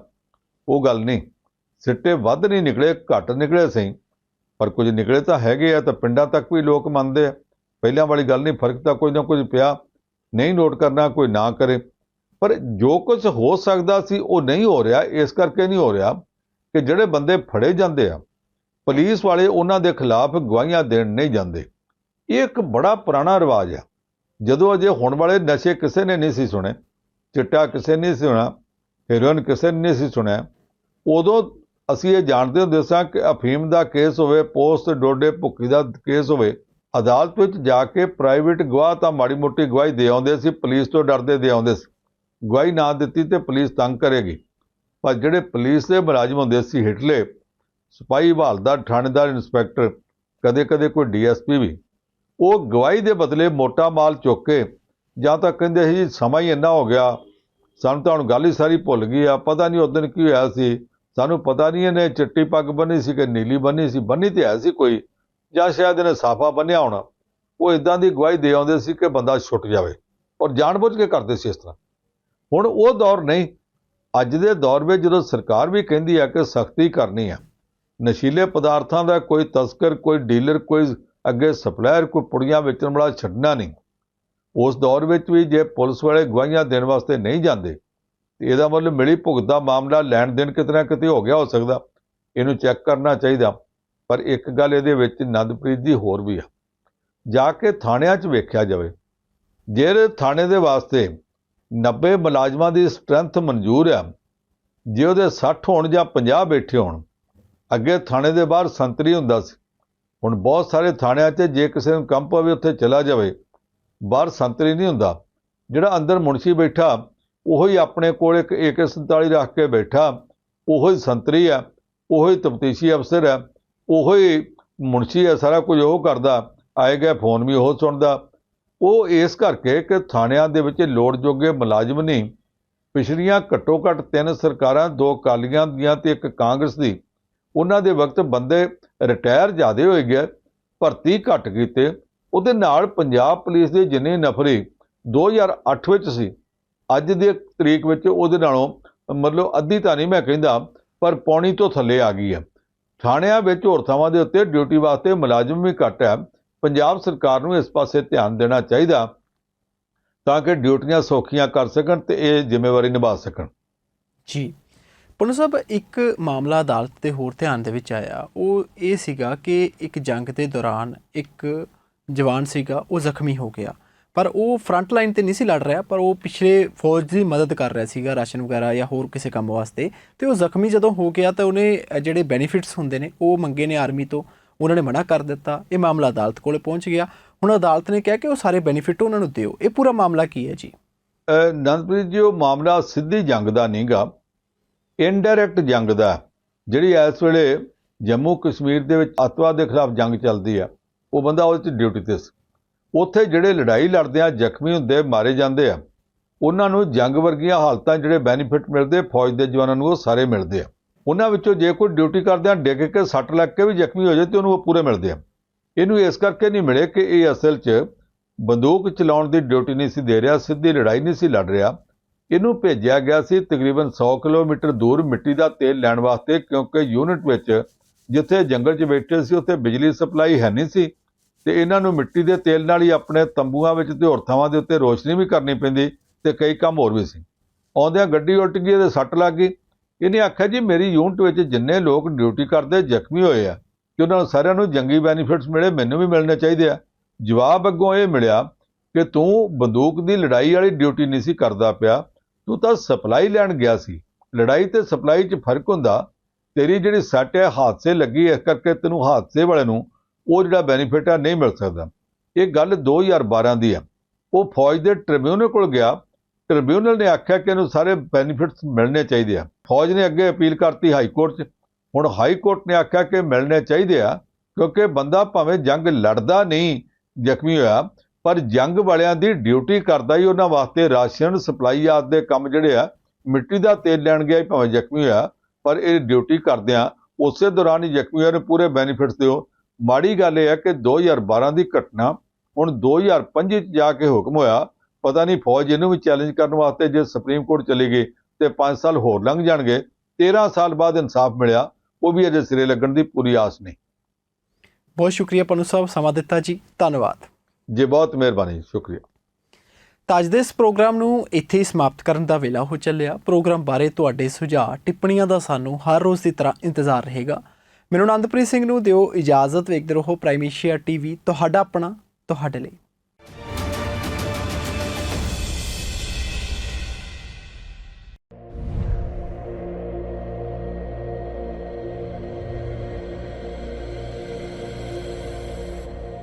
ਉਹ ਗੱਲ ਨਹੀਂ। ਸਿੱਟੇ ਵੱਧ ਨਹੀਂ ਨਿਕਲੇ, ਘੱਟ ਨਿਕਲੇ ਸਹੀ। ਪਰ ਕੁਝ ਨਿਕਲੇ ਤਾਂ ਹੈਗੇ ਆ, ਤਾਂ ਪਿੰਡਾਂ ਤੱਕ ਵੀ ਲੋਕ ਮੰਨਦੇ ਆ। ਪਹਿਲਾਂ ਵਾਲੀ ਗੱਲ ਨਹੀਂ, ਫ਼ਰਕ ਤਾਂ ਕੁਝ ਨਾ ਕੁਝ ਪਿਆ। ਨਹੀਂ ਨੋਟ ਕਰਨਾ, ਕੋਈ ਨਾ ਕਰੇ। ਪਰ ਜੋ ਕੁਝ ਹੋ ਸਕਦਾ ਸੀ, ਉਹ ਨਹੀਂ ਹੋ ਰਿਹਾ। ਇਸ ਕਰਕੇ ਨਹੀਂ ਹੋ ਰਿਹਾ ਕਿ ਜਿਹੜੇ ਬੰਦੇ ਫੜੇ ਜਾਂਦੇ ਆ, ਪੁਲਿਸ ਵਾਲੇ ਉਹਨਾਂ ਦੇ ਖਿਲਾਫ ਗਵਾਹੀਆਂ ਦੇਣ ਨਹੀਂ ਜਾਂਦੇ। ਇਹ ਇੱਕ ਬੜਾ ਪੁਰਾਣਾ ਰਿਵਾਜ ਆ। ਜਦੋਂ ਅਜੇ ਹੁਣ ਵਾਲੇ ਨਸ਼ੇ ਕਿਸੇ ਨੇ ਨਹੀਂ ਸੀ ਸੁਣੇ, ਚਿੱਟਾ ਕਿਸੇ ਨੇ ਨਹੀਂ ਸੀ ਸੁਣਾ ਹੈਰੋਇਨ ਕਿਸੇ ਨੇ ਨਹੀਂ ਸੀ ਸੁਣਿਆ, ਉਦੋਂ ਅਸੀਂ ਇਹ ਜਾਣਦੇ ਹੁੰਦੇ ਸਾਂ ਕਿ ਅਫੀਮ ਦਾ ਕੇਸ ਹੋਵੇ, ਪੋਸਟ ਡੋਡੇ ਭੁੱਕੀ ਦਾ ਕੇਸ ਹੋਵੇ, ਅਦਾਲਤ ਵਿੱਚ ਜਾ ਕੇ ਪ੍ਰਾਈਵੇਟ ਗਵਾਹ ਤਾਂ ਮਾੜੀ ਮੋਟੀ ਗਵਾਹੀ ਦੇ ਆਉਂਦੇ ਸੀ, ਪੁਲਿਸ ਤੋਂ ਡਰਦੇ ਦੇ ਆਉਂਦੇ ਸੀ। ਗਵਾਹੀ ਨਾ ਦਿੱਤੀ ਤੇ ਪੁਲਿਸ ਤੰਗ ਕਰੇਗੀ। ਪਰ ਜਿਹੜੇ ਪੁਲਿਸ ਦੇ ਮੁਲਾਜ਼ਮ ਹੁੰਦੇ ਸੀ, ਹਿਟਲੇ, ਸਿਪਾਹੀ ਹਵਾਲਦਾਰ ਥਾਣੇਦਾਰ, ਇੰਸਪੈਕਟਰ, ਕਦੇ-ਕਦੇ ਕੋਈ ਡੀਐਸਪੀ ਵੀ ਉਹ ਗਵਾਹੀ ਦੇ ਬਦਲੇ ਮੋਟਾ ਮਾਲ ਚੁੱਕ ਕੇ ਜਾਂ ਤਾਂ ਕਹਿੰਦੇ ਸੀ ਜੀ ਸਮਾਂ ਹੀ ਇੰਨਾ ਹੋ ਗਿਆ, ਸਾਨੂੰ ਤਾਂ ਹੁਣ ਗੱਲ ਹੀ ਸਾਰੀ ਭੁੱਲ ਗਈ ਆ, ਪਤਾ ਨਹੀਂ ਉਦੋਂ ਕੀ ਹੋਇਆ ਸੀ, ਸਾਨੂੰ ਪਤਾ ਨਹੀਂ ਇਹਨੇ ਚਿੱਟੀ ਪੱਗ ਬੰਨੀ ਸੀ ਕਿ ਨੀਲੀ ਬੰਨੀ ਸੀ, ਬੰਨੀ ਤੇ ਹੈ ਸੀ ਕੋਈ, ਜਾਂ ਸ਼ਾਇਦ ਇਹਨੇ ਸਾਫਾ ਬੰਨਿਆ ਹੋਣਾ, ਉਹ ਇਦਾਂ ਦੀ ਗਵਾਹੀ ਦੇ ਆਉਂਦੇ ਸੀ ਕਿ ਬੰਦਾ ਛੁੱਟ ਜਾਵੇ, ਔਰ ਜਾਣਬੁੱਝ ਕੇ ਕਰਦੇ ਸੀ ਇਸ ਤਰ੍ਹਾਂ। ਹੁਣ ਉਹ ਦੌਰ ਨਹੀਂ, ਅੱਜ ਦੇ ਦੌਰ ਵਿੱਚ ਜਦੋਂ ਸਰਕਾਰ ਵੀ ਕਹਿੰਦੀ ਹੈ ਕਿ ਸਖਤੀ ਕਰਨੀ ਹੈ ਨਸ਼ੀਲੇ ਪਦਾਰਥਾਂ ਦਾ ਕੋਈ ਤਸਕਰ, ਕੋਈ ਡੀਲਰ, ਕੋਈ ਅੱਗੇ ਸਪਲਾਇਰ ਕੋਈ ਪੁੜੀਆਂ ਵੇਚਣ ਵਾਲਾ ਛੱਡਣਾ ਨਹੀਂ। ਉਸ ਦੌਰ ਵਿੱਚ ਵੀ ਜੇ ਪੁਲਿਸ ਵਾਲੇ ਗਵਾਹੀਆਂ ਦੇਣ ਵਾਸਤੇ ਨਹੀਂ ਜਾਂਦੇ, ਤੇ ਇਹਦਾ ਮਤਲਬ ਮਿਲੀ ਭੁਗਤ ਦਾ ਮਾਮਲਾ ਲੈਣ ਦੇਣ ਕਿਤੇ ਨਾ ਕਿਤੇ ਹੋ ਗਿਆ ਹੋ ਸਕਦਾ। ਇਹਨੂੰ ਚੈੱਕ ਕਰਨਾ ਚਾਹੀਦਾ। ਪਰ ਇੱਕ ਗੱਲ ਇਹਦੇ ਵਿੱਚ ਨੰਦਪ੍ਰੀਤ ਦੀ ਹੋਰ ਵੀ ਆ। ਜਾ ਕੇ ਥਾਣਿਆਂ 'ਚ ਵੇਖਿਆ ਜਾਵੇ। ਜਿਹੜੇ ਥਾਣੇ ਦੇ ਵਾਸਤੇ 90 ਮੁਲਾਜ਼ਮਾਂ ਦੀ ਸਟਰੈਂਥ ਮਨਜ਼ੂਰ ਆ, ਜੇ ਉਹਦੇ 60 ਹੋਣ ਜਾਂ 50 ਬੈਠੇ ਹੋਣ, ਅੱਗੇ ਥਾਣੇ ਦੇ ਬਾਹਰ ਸੰਤਰੀ ਹੁੰਦਾ ਸੀ। ਹੁਣ ਬਹੁਤ ਸਾਰੇ ਥਾਣਿਆਂ 'ਚ ਜੇ ਕਿਸੇ ਨੂੰ ਕੰਮ ਪਵੇ, ਉੱਥੇ ਚਲਾ ਜਾਵੇ। ਬਾਹਰ ਸੰਤਰੀ ਨਹੀਂ ਹੁੰਦਾ। ਜਿਹੜਾ ਅੰਦਰ ਮੁਨਸ਼ੀ ਬੈਠਾ, ਉਹੋ ਹੀ ਆਪਣੇ ਕੋਲ ਇੱਕ AK47 ਰੱਖ ਕੇ ਬੈਠਾ। ਉਹੋ ਹੀ ਸੰਤਰੀ ਆ ਉਹੋ ਹੀ ਤਫਤੀਸ਼ੀ ਅਫਸਰ ਆ ਉਹੋ ਹੀ ਮੁਨਸ਼ੀ ਆ ਸਾਰਾ ਕੁਝ ਉਹ ਕਰਦਾ। ਆਏ ਗਏ ਫੋਨ ਵੀ ਉਹ ਸੁਣਦਾ। ਉਹ ਇਸ ਕਰਕੇ ਕਿ ਥਾਣਿਆਂ ਦੇ ਵਿੱਚ ਲੋੜ ਜੋਗੇ ਮੁਲਾਜ਼ਮ ਨਹੀਂ। ਪਿਛਲੀਆਂ ਘੱਟੋ ਘੱਟ ਤਿੰਨ ਸਰਕਾਰਾਂ, ਦੋ ਅਕਾਲੀਆਂ ਦੀਆਂ ਤੇ ਇੱਕ ਕਾਂਗਰਸ ਦੀ। ਉਹਨਾਂ ਦੇ ਵਕਤ ਬੰਦੇ ਰਿਟਾਇਰ ਜ਼ਿਆਦੇ ਹੋਏ ਗਏ, ਭਰਤੀ ਘੱਟ ਕੀਤੇ। ਉਹਦੇ ਨਾਲ ਪੰਜਾਬ ਪੁਲਿਸ ਦੇ ਜਿੰਨੇ ਨਫਰੇ 2008 ਵਿੱਚ ਸੀ, ਅੱਜ ਦੇ ਤਰੀਕ ਵਿੱਚ ਉਹਦੇ ਨਾਲੋਂ ਮਤਲਬ ਅੱਧੀ ਤਾਂ ਨਹੀਂ ਮੈਂ ਕਹਿੰਦਾ, ਪਰ ਪੌਣੀ ਤੋਂ ਥੱਲੇ ਆ ਗਈ ਹੈ। ਥਾਣਿਆਂ ਵਿੱਚ ਹੋਰ ਥਾਵਾਂ ਦੇ ਉੱਤੇ ਡਿਊਟੀ ਵਾਸਤੇ ਮੁਲਾਜ਼ਮ ਵੀ ਘੱਟ ਹੈ। ਪੰਜਾਬ ਸਰਕਾਰ ਨੂੰ ਇਸ ਪਾਸੇ ਧਿਆਨ ਦੇਣਾ ਚਾਹੀਦਾ ਤਾਂ ਕਿ ਡਿਊਟੀਆਂ ਸੌਖੀਆਂ ਕਰ ਸਕਣ ਤੇ ਇਹ ਜ਼ਿੰਮੇਵਾਰੀ ਨਿਭਾ ਸਕਣ। ਜੀ। ਪੁਲਿਸ ਸਾਹਿਬ, ਇੱਕ ਮਾਮਲਾ ਅਦਾਲਤ ਦੇ ਹੋਰ ਧਿਆਨ ਦੇ ਵਿੱਚ ਆਇਆ। ਉਹ ਇਹ ਸੀਗਾ ਕਿ ਇੱਕ ਜੰਗ ਦੇ ਦੌਰਾਨ ਇੱਕ ਜਵਾਨ ਸੀਗਾ, ਉਹ ਜ਼ਖਮੀ ਹੋ ਗਿਆ। ਪਰ ਉਹ ਫਰੰਟ ਲਾਈਨ ਤੇ ਨਹੀਂ ਸੀ ਲੜ ਰਿਹਾ, ਪਰ ਉਹ ਪਿਛਲੇ ਫੌਜ ਦੀ ਮਦਦ ਕਰ ਰਿਹਾ ਸੀਗਾ, ਰਾਸ਼ਨ ਵਗੈਰਾ ਜਾਂ ਹੋਰ ਕਿਸੇ ਕੰਮ ਵਾਸਤੇ। ਤੇ ਉਹ ਜ਼ਖਮੀ ਜਦੋਂ ਹੋ ਗਿਆ ਤਾਂ ਉਹਨੇ ਜਿਹੜੇ ਬੈਨੀਫਿਟਸ ਹੁੰਦੇ ਨੇ, ਉਹ ਮੰਗੇ ਨੇ ਆਰਮੀ ਤੋਂ। ਉਹਨਾਂ ਨੇ ਮਨਾ ਕਰ ਦਿੱਤਾ। ਇਹ ਮਾਮਲਾ ਅਦਾਲਤ ਕੋਲੇ ਪਹੁੰਚ ਗਿਆ। ਹੁਣ ਅਦਾਲਤ ਨੇ ਕਿਹਾ ਕਿ ਉਹ ਸਾਰੇ ਬੈਨੀਫਿਟ ਉਹਨਾਂ ਨੂੰ ਦਿਓ। ਇਹ ਪੂਰਾ ਮਾਮਲਾ ਕੀ ਹੈ ਜੀ? ਨੰਦਪ੍ਰੀਤ ਜੀ, ਉਹ ਮਾਮਲਾ ਸਿੱਧੀ ਜੰਗ ਦਾ ਨਹੀਂਗਾ ਇਨਡਾਇਰੈਕਟ ਜੰਗ ਦਾ ਜਿਹੜੀ ਇਸ ਵੇਲੇ ਜੰਮੂ ਕਸ਼ਮੀਰ ਦੇ ਵਿੱਚ ਅੱਤਵਾਦ ਦੇ ਖਿਲਾਫ ਜੰਗ ਚੱਲਦੀ ਆ, ਉਹ ਬੰਦਾ ਉਹਦੇ 'ਚ ਡਿਊਟੀ ਤੇ ਸੀ। ਉੱਥੇ ਜਿਹੜੇ ਲੜਾਈ ਲੜਦੇ ਆ, ਜ਼ਖਮੀ ਹੁੰਦੇ, ਮਾਰੇ ਜਾਂਦੇ ਆ, ਉਹਨਾਂ ਨੂੰ ਜੰਗ ਵਰਗੀਆਂ ਹਾਲਤਾਂ ਜਿਹੜੇ ਬੈਨੀਫਿਟ ਮਿਲਦੇ, ਫੌਜ ਦੇ ਜਵਾਨਾਂ ਨੂੰ ਉਹ ਸਾਰੇ ਮਿਲਦੇ ਆ। ਉਹਨਾਂ ਵਿੱਚੋਂ ਜੇ ਕੋਈ ਡਿਊਟੀ ਕਰਦਿਆਂ ਡਿੱਗ ਕੇ ਸੱਟ ਲੱਗ ਕੇ ਵੀ ਜ਼ਖਮੀ ਹੋ ਜਾਏ ਤੇ ਉਹਨੂੰ ਉਹ ਪੂਰੇ ਮਿਲਦੇ ਆ। ਇਹਨੂੰ ਇਸ ਕਰਕੇ ਨਹੀਂ ਮਿਲੇ ਕਿ ਇਹ ਅਸਲ 'ਚ ਬੰਦੂਕ ਚਲਾਉਣ ਦੀ ਡਿਊਟੀ ਨਹੀਂ ਸੀ ਦੇ ਰਿਹਾ, ਸਿੱਧੀ ਲੜਾਈ ਨਹੀਂ ਸੀ ਲੜ ਰਿਹਾ। ਇਹਨੂੰ ਭੇਜਿਆ ਗਿਆ ਸੀ ਤਕਰੀਬਨ 100 ਕਿਲੋਮੀਟਰ ਦੂਰ ਮਿੱਟੀ ਦਾ ਤੇਲ ਲੈਣ ਵਾਸਤੇ, ਕਿਉਂਕਿ ਯੂਨਿਟ ਵਿੱਚ ਜਿੱਥੇ ਜੰਗਲ 'ਚ ਬੈਠੇ ਸੀ, ਉੱਥੇ ਬਿਜਲੀ ਸਪਲਾਈ ਹੈ ਨਹੀਂ ਸੀ। ਤੇ ਇਹਨਾਂ ਨੂੰ ਮਿੱਟੀ ਦੇ ਤੇਲ ਨਾਲ ਹੀ ਆਪਣੇ ਤੰਬੂਆਂ ਵਿੱਚ ਤੇ ਹੋਰ ਥਾਵਾਂ ਦੇ ਉੱਤੇ ਰੋਸ਼ਨੀ ਵੀ ਕਰਨੀ ਪੈਂਦੀ ਤੇ ਕਈ ਕੰਮ ਹੋਰ ਵੀ ਸੀ। ਆਉਂਦਿਆਂ ਗੱਡੀ ਉਲਟ ਗਈ ਤੇ ਸੱਟ ਲੱਗ ਗਈ। ਇਹਨੇ ਆਖਿਆ, ਜੀ, ਮੇਰੀ ਯੂਨਿਟ ਵਿੱਚ ਜਿੰਨੇ ਲੋਕ ਡਿਊਟੀ ਕਰਦੇ, ਜ਼ਖਮੀ ਹੋਏ ਆ ਕਿ ਉਹਨਾਂ ਨੂੰ ਸਾਰਿਆਂ ਨੂੰ ਜੰਗੀ ਬੈਨੀਫਿਟਸ ਮਿਲੇ, ਮੈਨੂੰ ਵੀ ਮਿਲਣੇ ਚਾਹੀਦੇ ਆ। ਜਵਾਬ ਅੱਗੋਂ ਇਹ ਮਿਲਿਆ ਕਿ ਤੂੰ ਬੰਦੂਕ ਦੀ ਲੜਾਈ ਵਾਲੀ ਡਿਊਟੀ ਨਹੀਂ ਸੀ ਕਰਦਾ ਪਿਆ। ਤੂੰ ਤਾਂ ਸਪਲਾਈ ਲੈਣ ਗਿਆ ਸੀ। ਲੜਾਈ ਤੇ ਸਪਲਾਈ 'ਚ ਫ਼ਰਕ ਹੁੰਦਾ। ਤੇਰੀ ਜਿਹੜੀ ਸੱਟ ਹੈ, ਹਾਦਸੇ ਲੱਗੀ ਇਸ ਕਰਕੇ ਤੈਨੂੰ ਹਾਦਸੇ ਵਾਲੇ ਨੂੰ ਉਹ ਜਿਹੜਾ ਬੈਨੀਫਿਟ ਆ ਨਹੀਂ ਮਿਲ ਸਕਦਾ। ਇਹ ਗੱਲ 2012 ਦੀ ਆ ਉਹ ਫੌਜ ਦੇ ਟ੍ਰਿਬਿਊਨਲ ਕੋਲ ਗਿਆ। ਟ੍ਰਿਬਿਊਨਲ ਨੇ ਆਖਿਆ ਕਿ ਇਹਨੂੰ ਸਾਰੇ ਬੈਨੀਫਿਟਸ ਮਿਲਣੇ ਚਾਹੀਦੇ ਆ। ਫੌਜ ਨੇ ਅੱਗੇ ਅਪੀਲ ਕਰਤੀ ਹਾਈ ਕੋਰਟ 'ਚ। ਹੁਣ ਹਾਈ ਕੋਰਟ ਨੇ ਆਖਿਆ ਕਿ ਮਿਲਣੇ ਚਾਹੀਦੇ ਆ, ਕਿਉਂਕਿ ਬੰਦਾ ਭਾਵੇਂ ਜੰਗ ਲੜਦਾ ਨਹੀਂ, ਜ਼ਖਮੀ ਹੋਇਆ ਪਰ ਜੰਗ ਵਾਲਿਆਂ ਦੀ ਡਿਊਟੀ ਕਰਦਾ ਹੀ ਉਹਨਾਂ ਵਾਸਤੇ ਰਾਸ਼ਨ ਸਪਲਾਈ ਆਦਿ ਦੇ ਕੰਮ ਜਿਹੜੇ ਆ, ਮਿੱਟੀ ਦਾ ਤੇਲ ਲੈਣ ਗਿਆ ਭਾਵੇਂ ਜ਼ਖਮੀ ਹੋਇਆ, ਪਰ ਇਹ ਡਿਊਟੀ ਕਰਦਿਆਂ ਉਸੇ ਦੌਰਾਨ ਹੀ ਜ਼ਖਮੀ ਹੋਏ ਨੂੰ, ਪੂਰੇ ਬੈਨੀਫਿਟਸ ਦਿਓ। ਮਾੜੀ ਗੱਲ ਇਹ ਹੈ ਕਿ 2012 ਦੀ ਘਟਨਾ, ਹੁਣ 2005 ਚ ਜਾ ਕੇ ਹੁਕਮ ਹੋਇਆ, ਪਤਾ ਨਹੀਂ ਫੌਜ ਇਹਨੂੰ ਵੀ ਚੈਲੰਜ ਕਰਨ ਵਾਸਤੇ ਜੇ ਸੁਪਰੀਮ ਕੋਰਟ ਚਲੀ ਗਈ ਤੇ 5 ਸਾਲ ਹੋਰ ਲੰਘ ਜਾਣਗੇ 13 ਸਾਲ ਬਾਅਦ ਇਨਸਾਫ ਮਿਲਿਆ, ਉਹ ਵੀ ਅਜੇ ਸਿਰੇ ਲੱਗਣ ਦੀ ਪੂਰੀ ਆਸ ਨਹੀਂ। ਬਹੁਤ ਸ਼ੁਕਰੀਆ ਪਨੂ ਸਾਹਿਬ, ਸਮਾਂ ਦਿੱਤਾ ਜੀ, ਧੰਨਵਾਦ। ਜੀ, ਬਹੁਤ ਮਿਹਰਬਾਨੀ, ਸ਼ੁਕਰੀਆ। ਤਾਂ ਅੱਜ ਦੇ ਇਸ ਪ੍ਰੋਗਰਾਮ ਨੂੰ ਇੱਥੇ ਹੀ ਸਮਾਪਤ ਕਰਨ ਦਾ ਵੇਲਾ ਹੋ ਚੱਲਿਆ। ਪ੍ਰੋਗਰਾਮ ਬਾਰੇ ਤੁਹਾਡੇ ਸੁਝਾਅ, ਟਿੱਪਣੀਆਂ ਦਾ ਸਾਨੂੰ ਹਰ ਰੋਜ਼ ਦੀ ਤਰ੍ਹਾਂ ਇੰਤਜ਼ਾਰ ਰਹੇਗਾ। ਮੈਨੂੰ ਆਨੰਦਪ੍ਰੀਤ ਸਿੰਘ ਨੂੰ ਦਿਓ ਇਜਾਜ਼ਤ। ਵੇਖਦੇ ਰਹੋ ਪ੍ਰਾਈਮੇਸ਼ੀਆ ਟੀਵੀ, ਤੁਹਾਡਾ ਆਪਣਾ, ਤੁਹਾਡੇ ਲਈ।